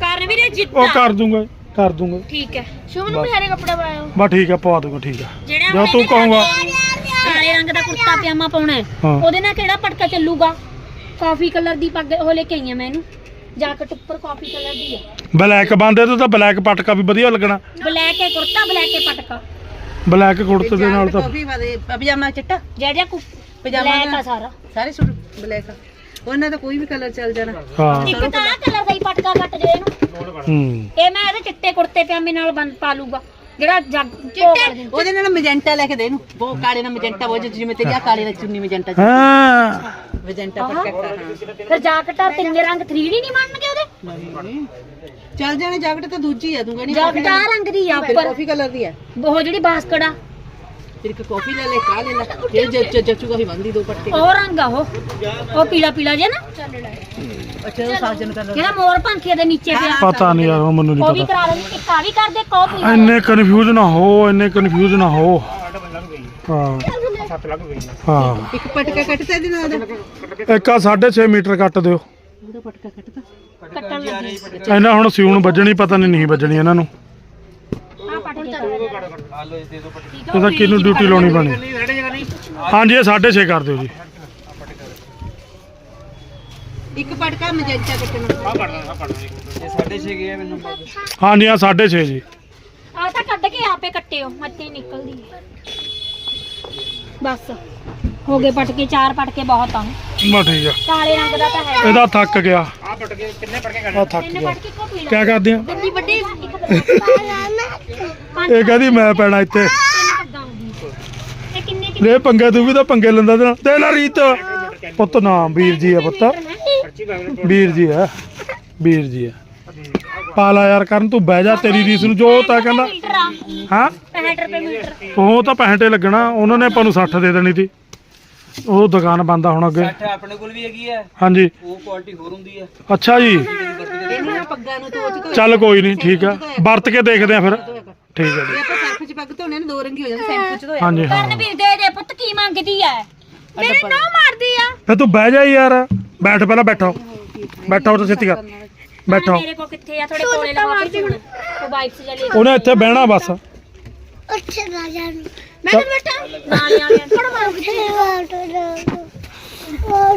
ਕਰਨ ਵੀਰੇ ਉਹ ਜਿੱਦਾਂ। ਕਰ ਦੂੰਗਾ ਕਰ ਦੂੰਗਾ। ਠੀਕ ਹੈ। ਸ਼ੁਭ ਨੂੰ ਮੇਰੇ ਕੱਪੜੇ ਪਾਇਓ। ਬਸ ਠੀਕ ਆ ਪਵਾ ਦੂੰਗਾ ਠੀਕ ਆ ਜਿਹੜਾ ਤੂੰ ਕਹੂੰਗਾ। ਕਾਲੇ ਰੰਗ ਦਾ ਕੁੜਤਾ ਪਜਾਮਾ ਪਾਉਣਾ ਹੈ ਹਾਂ। ਉਹਦੇ ਨਾਲ ਕਿਹੜਾ ਪਟਕਾ ਚੱਲੂਗਾ? ਕਾਫੀ ਕਲਰ ਦੀ ਪੱਗ ਉਹ ਲੈ ਕੇ ਆਈ ਆ ਮੈਂ ਇਹਨੂੰ। ਜਾਕਟ ਉੱਪਰ ਕਾਫੀ ਕਲਰ ਦੀ ਹੈ ਬਲੈਕ ਬੰਦੇ ਤੇ ਤਾਂ ਬਲੈਕ ਪਟਕਾ ਵੀ ਵਧੀਆ ਲੱਗਣਾ। ਬਲੈਕ ਹੈ ਕੁੜਤਾ ਬਲੈਕ ਹੈ ਪਟਕਾ। ਬਲੈਕ ਕੁੜਤੇ ਦੇ ਨਾਲ ਤਾਂ ਕਾਫੀ ਵਾਲੇ ਪਜਾਮਾ ਚਿੱਟਾ? ਜਿਹੜਾ ਜਿਹਾ ਕੁ ਪਜਾਮਾ ਬਲੈਕ ਆ ਸਾਰਾ। ਸਾਰੇ ਸੂਟ ਬਲੈਕ ਆ। ਉਹਨਾਂ ਦਾ ਕੋਈ ਵੀ ਕਲਰ ਚੱਲ ਜਾਣਾ। ਹਾਂ। ਇੱਕ ਤਾਂ ਆਹ ਕਲਰ ਦਾ ਹੀ ਪਟਕਾ ਕੱਟ ਦਿਓ ਇਹਨੂੰ। ਹੂੰ। ਇਹ ਮੈਂ ਇਹਦੇ ਚਿੱਟੇ ਕੁੜਤੇ ਪਜਾਮੇ ਨਾਲ ਬੰਨ ਪਾ ਲੂਗਾ। ਜਿਹੜਾ ਜੱਗ ਦਿਨ। ਉਹਦੇ ਨਾਲ ਮੈਜੈਂਟਾ ਲੈ ਕੇ ਦੇ ਇਹਨੂੰ। ਉਹ ਕਾਲੇ ਨਾਲ ਮੈਜੈਂਟਾ ਉਹ ਜਿਵੇਂ ਤੇਰੀ ਆਹ ਕਾਲੇ ਨਾਲ ਚੁੰਨੀ ਮੈਜੈਂਟਾ ਹਾਂ। ਮੈਜੈਂਟਾ ਪਰ ਕੱਟਾ ਫਿਰ ਜਾਕਟਾਂ ਤਿੰਨੇ ਰੰਗ 3D ਨਹੀਂ ਬਣਨਗੇ ਉਹਦੇ? ਚੱਲ ਜਾਣੇ ਜਾਕਟ ਤਾਂ ਦੂਜੀ ਆ ਤੂੰ ਕਹਿੰਦੀ ਜਾਕਟ ਆ ਰੰਗ ਦੀ ਆ ਉੱਪਰ। ਕਾਫੀ ਕਲਰ ਦੀ ਆ। ਉਹ ਜਿਹੜੀ ਬਾਸਕਟ ਆ। ਫਿਰ ਇੱਕ ਕਾਫੀ ਲੈ ਲੈ ਕਾ ਲੈ ਲੈ ਫਿਰ ਜ ਜੱਚੂਗਾ ਵੀ ਬੰਦੀ ਦੋ ਪੱਟੇ। ਉਹ ਰੰਗ ਆ ਉਹ। ਉਹ ਪੀਲਾ ਪੀਲਾ ਜਿਹਾ ਨਾ। ਅੱਛਾ ਉਹ ਸਾਜਨ ਕਲਰ ਜਿਹੜਾ ਮੋਰ ਪੰਖੀਏ ਦੇ ਨੀਚੇ ਪਿਆ। ਪਤਾ ਨਹੀਂ ਯਾਰ ਉਹ ਮੈਨੂੰ ਉਹ ਵੀ ਨਹੀਂ ਕਰਾ ਲੈਣੀ ਇੱਕ ਆ ਵੀ ਕਰ ਦੇ ਪਤਾ ਇੰਨੇ ਕਨਫਿਊਜ਼ ਨਾ ਹੋ ਇੰਨੇ ਕਨਫਿਊਜ਼ ਨਾ ਹੋ। ਹਾਂ। ਹਾਂ। ਇੱਕ ਪਟਕਾ ਕੱਟਤਾ ਇਹਦੇ ਨਾਲ। ਦਾ ਇੱਕ ਆ 6.5 ਮੀਟਰ ਕੱਟ ਦਿਓ। ਉਹਦਾ ਪਟਕਾ ਕੱਟਤਾ ਕੱਟਣ ਲੱਗੀ। ਇਹਨਾਂ ਹੁਣ ਸਿਉਣ ਵੱਜਣੀ ਪਤਾ ਨਹੀਂ ਨਹੀਂ ਵੱਜਣੀ ਇਹਨਾਂ ਨੂੰ। ਆ ਪਟ ਕੇ ਇਹਦਾ ਕਿਹਨੂੰ ਡਿਊਟੀ ਲਾਉਣੀ ਪੈਣੀ? ਹਾਂਜੀ ਇਹ 6.5 ਕਰ ਦਿਓ ਜੀ। ਇੱਕ ਪਟਕਾ ਮੈਜੈਂਟਾ ਕੱਟਣਾ ਇਹ 6.5 ਗਿਆ ਮੈਨੂੰ। ਹਾਂਜੀ ਆ 6.5 ਜੀ। ਆ ਤਾਂ ਕੱਢ ਕੇ ਆਪੇ ਕੱਟਿਓ ਮੱਤੀ ਨਿਕਲਦੀ। ਬਸ ਹੋ ਗਏ ਪਟ ਕੇ ਚਾਰ ਪਟ ਕੇ ਬਹੁਤ ਆ ਬਾ ਠੀਕ ਆ। ਕਾਲੇ ਰੰਗ ਦਾ ਤਾਂ ਹੈ ਇਹਦਾ ਥੱਕ ਗਿਆ। ਆ ਪਟ ਕੇ ਕਿੰਨੇ ਪਟ ਕੇ ਆ ਥੱਕ ਤਿੰਨ ਗਿਆ। ਪਟ ਕੇ ਕੋ ਪੀਲਾ ਕਿਆ ਕਰਦੇ ਆ? ਗੱਡੀ ਵੱਡੀ ਇੱਕ ਪੰਜ ਇਹ ਕਹਿੰਦੀ ਮੈਂ ਪੈਣਾ ਇੱਥੇ ਤਿੰਨ ਪੱਗਾਂ ਹੁੰਦੀਆਂ ਇਹ ਕਿੰਨੇ ਕਿੰਨੇ ਲੈ ਪੰਗੇ ਤੂੰ ਵੀ ਤਾਂ ਪੰਗੇ ਲੈਂਦਾ ਤੇ ਤੇ ਲੈ ਰੀਤ। ਪੁੱਤ ਨਾਮ ਵੀਰ ਜੀ ਆ ਪੁੱਤ। ਵੀਰ ਜੀ ਆ। ਵੀਰ ਜੀ ਆ। ਪਾਲਾ ਯਾਰ ਕਰਨ ਤੂੰ ਬਹਿ ਜਾ ਤੇਰੀ ਰੀਸ ਨੂੰ ਜੋ ਤਾਂ ਕਹਿੰਦਾ। ਆ ਹਾਂ? 65 ਰੁਪਏ ਮੀਟਰ ਉਹ ਤਾਂ 65 ਲੱਗਣਾ ਉਹਨਾਂ ਨੇ ਆਪਾਂ ਨੂੰ 60 ਦੇ ਦੇਣੀ ਸੀ। ਉਹ ਦੁਕਾਨ ਬੰਦ ਆ ਹੁਣ ਅੱਗੇ। 60 ਆਪਣੇ ਕੋਲ ਵੀ ਹੈਗੀ ਹੈ ਹਾਂਜੀ। ਉਹ ਕੁਆਲਿਟੀ ਹੋਰ ਹੁੰਦੀ ਹੈ ਅੱਛਾ ਜੀ। ਇਹਨਾਂ ਪੱਗਾਂ ਨੂੰ ਤੋਚ ਤੋਂ ਚੱਲ ਕੋਈ ਨਹੀਂ ਠੀਕ ਆ। ਵਰਤ ਕੇ ਦੇਖਦੇ ਆ ਫਿਰ। ਠੀਕ ਹੈ ਜੀ। ਜੇ ਆਪਾਂ ਸਰਫ ਚ ਪੱਗ ਧੋਣੇ ਨੇ ਦੋ ਰੰਗੀ ਹੋ ਜਾਂਦੇ ਸ਼ੈਂਪੂ ਚ ਧੋਇਆ। ਹਾਂਜੀ ਹਾਂ। ਕਰਨ ਵੀ ਦੇ ਦੇ। ਮੰਗਦੀ ਐ। ਮੇਰੇ ਨਾ ਮਾਰਦੀ ਆ। ਫੇ ਤੂੰ ਬਹਿ ਜਾ ਯਾਰ। ਬੈਠ ਪਹਿਲਾਂ ਬੈਠੋ। ਬੈਠੋ ਤਾਂ ਛੇਤੀ ਕਰ ਬੈਠੋ। ਮੇਰੇ ਕੋ ਕਿੱਥੇ ਆ? ਥੋੜੇ ਕੋਲੇ ਲਵਾ ਕੇ ਹੁਣ ਉਹ ਵਾਈਪਸ ਜਲੀ ਉਹਨੇ ਇੱਥੇ ਬਹਿਣਾ ਬਸ। ਮੈਂ ਤਾਂ ਬੈਠਾ। ਨਾਲੇ ਆ ਗਿਆ। ਥੋੜਾ ਮਾਰ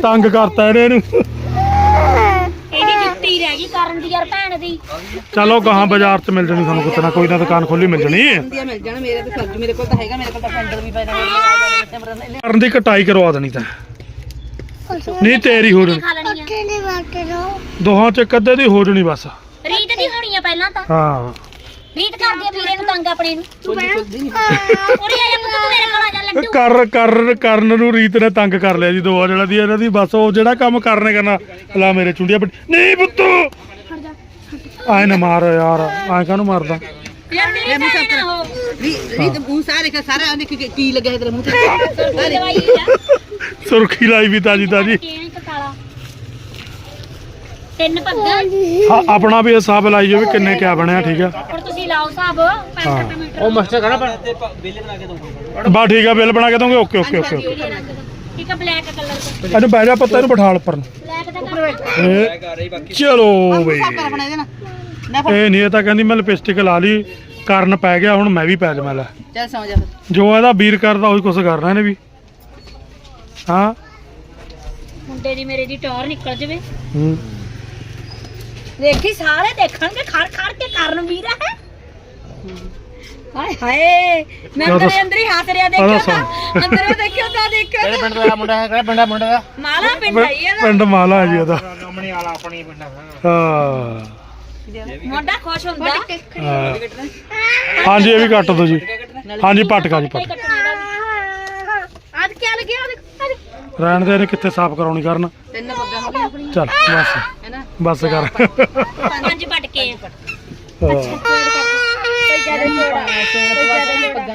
ਤੰਗ ਕਰਤਾ ਇਹਨੇ ਇਹਨੂੰ। ਇਹਦੀ ਜੁੱਤੀ ਰਹਿ ਗਈ ਕਰਨ ਦੀ ਯਾਰ ਭੈਣ ਦੀ। ਚਲੋ ਗਾਹਾਂ ਬਾਜ਼ਾਰ 'ਚ ਮਿਲ ਜਣੀ ਤੁਹਾਨੂੰ ਕਿਤੇ ਨਾ ਕੋਈ ਨਾ ਦੁਕਾਨ ਖੋਲੀ ਮਿਲ ਜਣੀ। ਵਧੀਆ ਮਿਲ ਜਾਣਾ ਮੇਰੇ ਤੇ ਫਰਜ਼ ਮੇਰੇ ਕੋਲ ਤਾਂ ਹੈਗਾ ਮੇਰੇ ਕੋਲ ਤਾਂ ਸੈਂਡਲ ਵੀ ਪਏ ਨੇ ਮੇਰੇ ਨਾਲ ਆ ਜਾਣੇ ਸਿਮਰਨ ਇਹਨੇ ਕਰਨ ਦੀ ਕਟਾਈ ਕਰਵਾ ਦੇਣੀ ਤਾਂ। ਨਹੀਂ ਤੇਰੀ ਹੋ ਜਣੀ। ਖਾ ਲੈਣੀ ਆ ਦੋਹਾਂ 'ਚ ਅੱਧੇ ਦੀ ਹੋ ਜਣੀ ਬਸ। ਰੀਤ ਦੀ ਹੋਣੀ ਆ ਪਹਿਲਾਂ ਤਾਂ। ਹਾਂ। ਰੀਤ ਕਰਦੀ ਆ ਵੀਰੇ ਨੂੰ ਤੰਗ ਆਪਣੇ ਨੂੰ। ਖੁੱਲਦੀ ਨਹੀਂ ਉਰੇ ਆ ਜਾ ਪੁੱਤ ਤੂੰ ਮੇਰੇ ਕੋਲ ਆ ਜਾ ਲੱਡੂ ਕਰ ਕਰ ਕਰਨ ਨੂੰ ਰੀਤ ਨੇ ਤੰਗ ਕਰ ਲਿਆ ਜੀ ਦੋਆ ਜਿਹੜਾ ਦੀ ਇਹਨਾਂ ਦੀ ਬਸ ਉਹ ਜਿਹੜਾ ਕੰਮ ਕਰਨੇ ਕਰਨਾ ਲਾ ਮੇਰੇ ਚੁੰਡੀਆਂ ਵੱਢ- ਨਹੀਂ ਪੁੱਤੂ! ਆਏ ਨਾ ਮਾਰ ਯਾਰ ਆਏ ਕਾਹਨੂੰ ਮਾਰਦਾ? ਯਾਰ ਮੇਰੀ ਦਵਾਈ ਆ ਸੁਰਖੀ ਲਾਈ ਵੀ ਤਾਜੀ ਤਾਜੀ। ਤਿੰਨ ਪੱਗਾਂ? ਹਾਂ ਆਪਣਾ ਵੀ ਹਿਸਾਬ ਲਾਈਓ ਵੀ ਕਿੰਨੇ ਕਿਆ ਬਣਿਆ ਠੀਕ ਆ। ਹੁਣ ਤੁਸੀਂ ਲਾਓ ਹਿਸਾਬ 65 ਰੁਪਏ ਮੀਟਰ ਉਹ ਮਾਸਟਰ ਕਰਾ ਤੇ ਬਿੱਲ ਬਣਾ ਕੇ ਦਊਂਗਾ। ਬਾ ਠੀਕ ਆ ਬਿੱਲ ਬਣਾ ਕੇ ਦੋਗੇ ਓਕੇ ਓਕੇ ਓਕੇ ਠੀਕ ਆ ਬਲੈਕ ਕਲਰ ਦਾ। ਇਹਨੂੰ ਬਹਿ ਜਾ ਪੁੱਤ ਇਹਨੂੰ ਬਿਠਾਲ ਉੱਪਰ ਨੂੰ। ਬਲੈਕ ਦਾ ਕਰ ਇਹ ਮੈਂ ਕਰ ਰਹੀ ਬਾਕੀ। ਚਲੋ ਬਈ। ਇਹ ਨਹੀਂ ਇਹ ਤਾਂ ਕਹਿੰਦੀ ਮੈਂ ਲਿਪਸਟਿਕ ਲਾ ਲਈ ਕਰਨ ਪੈ ਗਿਆ ਹੁਣ ਮੈਂ ਵੀ ਪੈ ਜਾਵਾਂ ਲੈ। ਚੱਲ ਸੌ ਜਾ ਫਿਰ। ਜੋ ਇਹਦਾ ਵੀਰ ਕਰਦਾ ਉਹੀ ਕੁਛ ਕਰਨਾ ਇਹਨੇ ਵੀ। ਹਾਂ। ਮੁੰਡੇ ਦੀ ਮੇਰੇ ਦੀ ਟੌਰ ਨਿਕਲ ਜਵੇ। ਹੂੰ। ਦੇਖੀ ਸਾਰੇ ਦੇਖਣਗੇ ਖੜ ਖੜ ਕੇ ਕਰਨ ਵੀਰ ਹੈ। ਹਾਏ ਹਾਏ ਮੈਂ। ਅੰਦਰ ਅੰਦਰ ਹੀ ਚਲੋ ਦੇਖਿਓ ਸੌ। ਤਾਂ ਅੰਦਰੋਂ ਦੇਖਿਓ ਤਾਂ ਦੇਖਿਓ ਕਿਹੜੇ ਪਿੰਡ ਦਾ ਮੁੰਡਾ ਹੈ? ਕਿਹੜਾ ਪਿੰਡਾ ਮੁੰਡਾ ਦਾ? ਮਾਲਾ ਪਿੰਡ ਹੈ ਪਿੰਡ ਮਾਲਾ ਜੀ ਉਹਦਾ ਰਮਣੀ ਵਾਲਾ ਆਪਣੀ ਪਿੰਡ ਹਾਂ। ਮੁੰਡਾ ਖੁਸ਼ ਹੁੰਦਾ। ਹਾਂ। ਹਾਂਜੀ ਇਹ ਵੀ ਕੱਟ ਦੋ ਜੀ। ਹਾਂਜੀ ਪਟਕਾ ਜੀ ਕੋਈ ਪਟ ਕੱਟਣਾ ਇਹਦਾ ਵੀ। ਅੱਜ ਕੀ ਲੱਗਿਆ ਉਹਦੇ ਰਹਿਣ ਦੇ ਇਹਨੇ ਕਿੱਥੇ ਸਾਫ਼ ਕਰਾਉਣੀ ਕਰਨ? ਤਿੰਨ ਪੱਗਾਂ ਹੋ ਗਈਆਂ ਚੱਲ ਬਸ। ਹੈਨਾ? ਬਸ ਕਰ। ਪੰਜ ਪਟਕੇ ਆ। ਹਾਂ। ਕੋਈ ਜ਼ਿਆਦਾ ਚੋੜਾ ਕੋਈ ਜ਼ਿਆਦਾ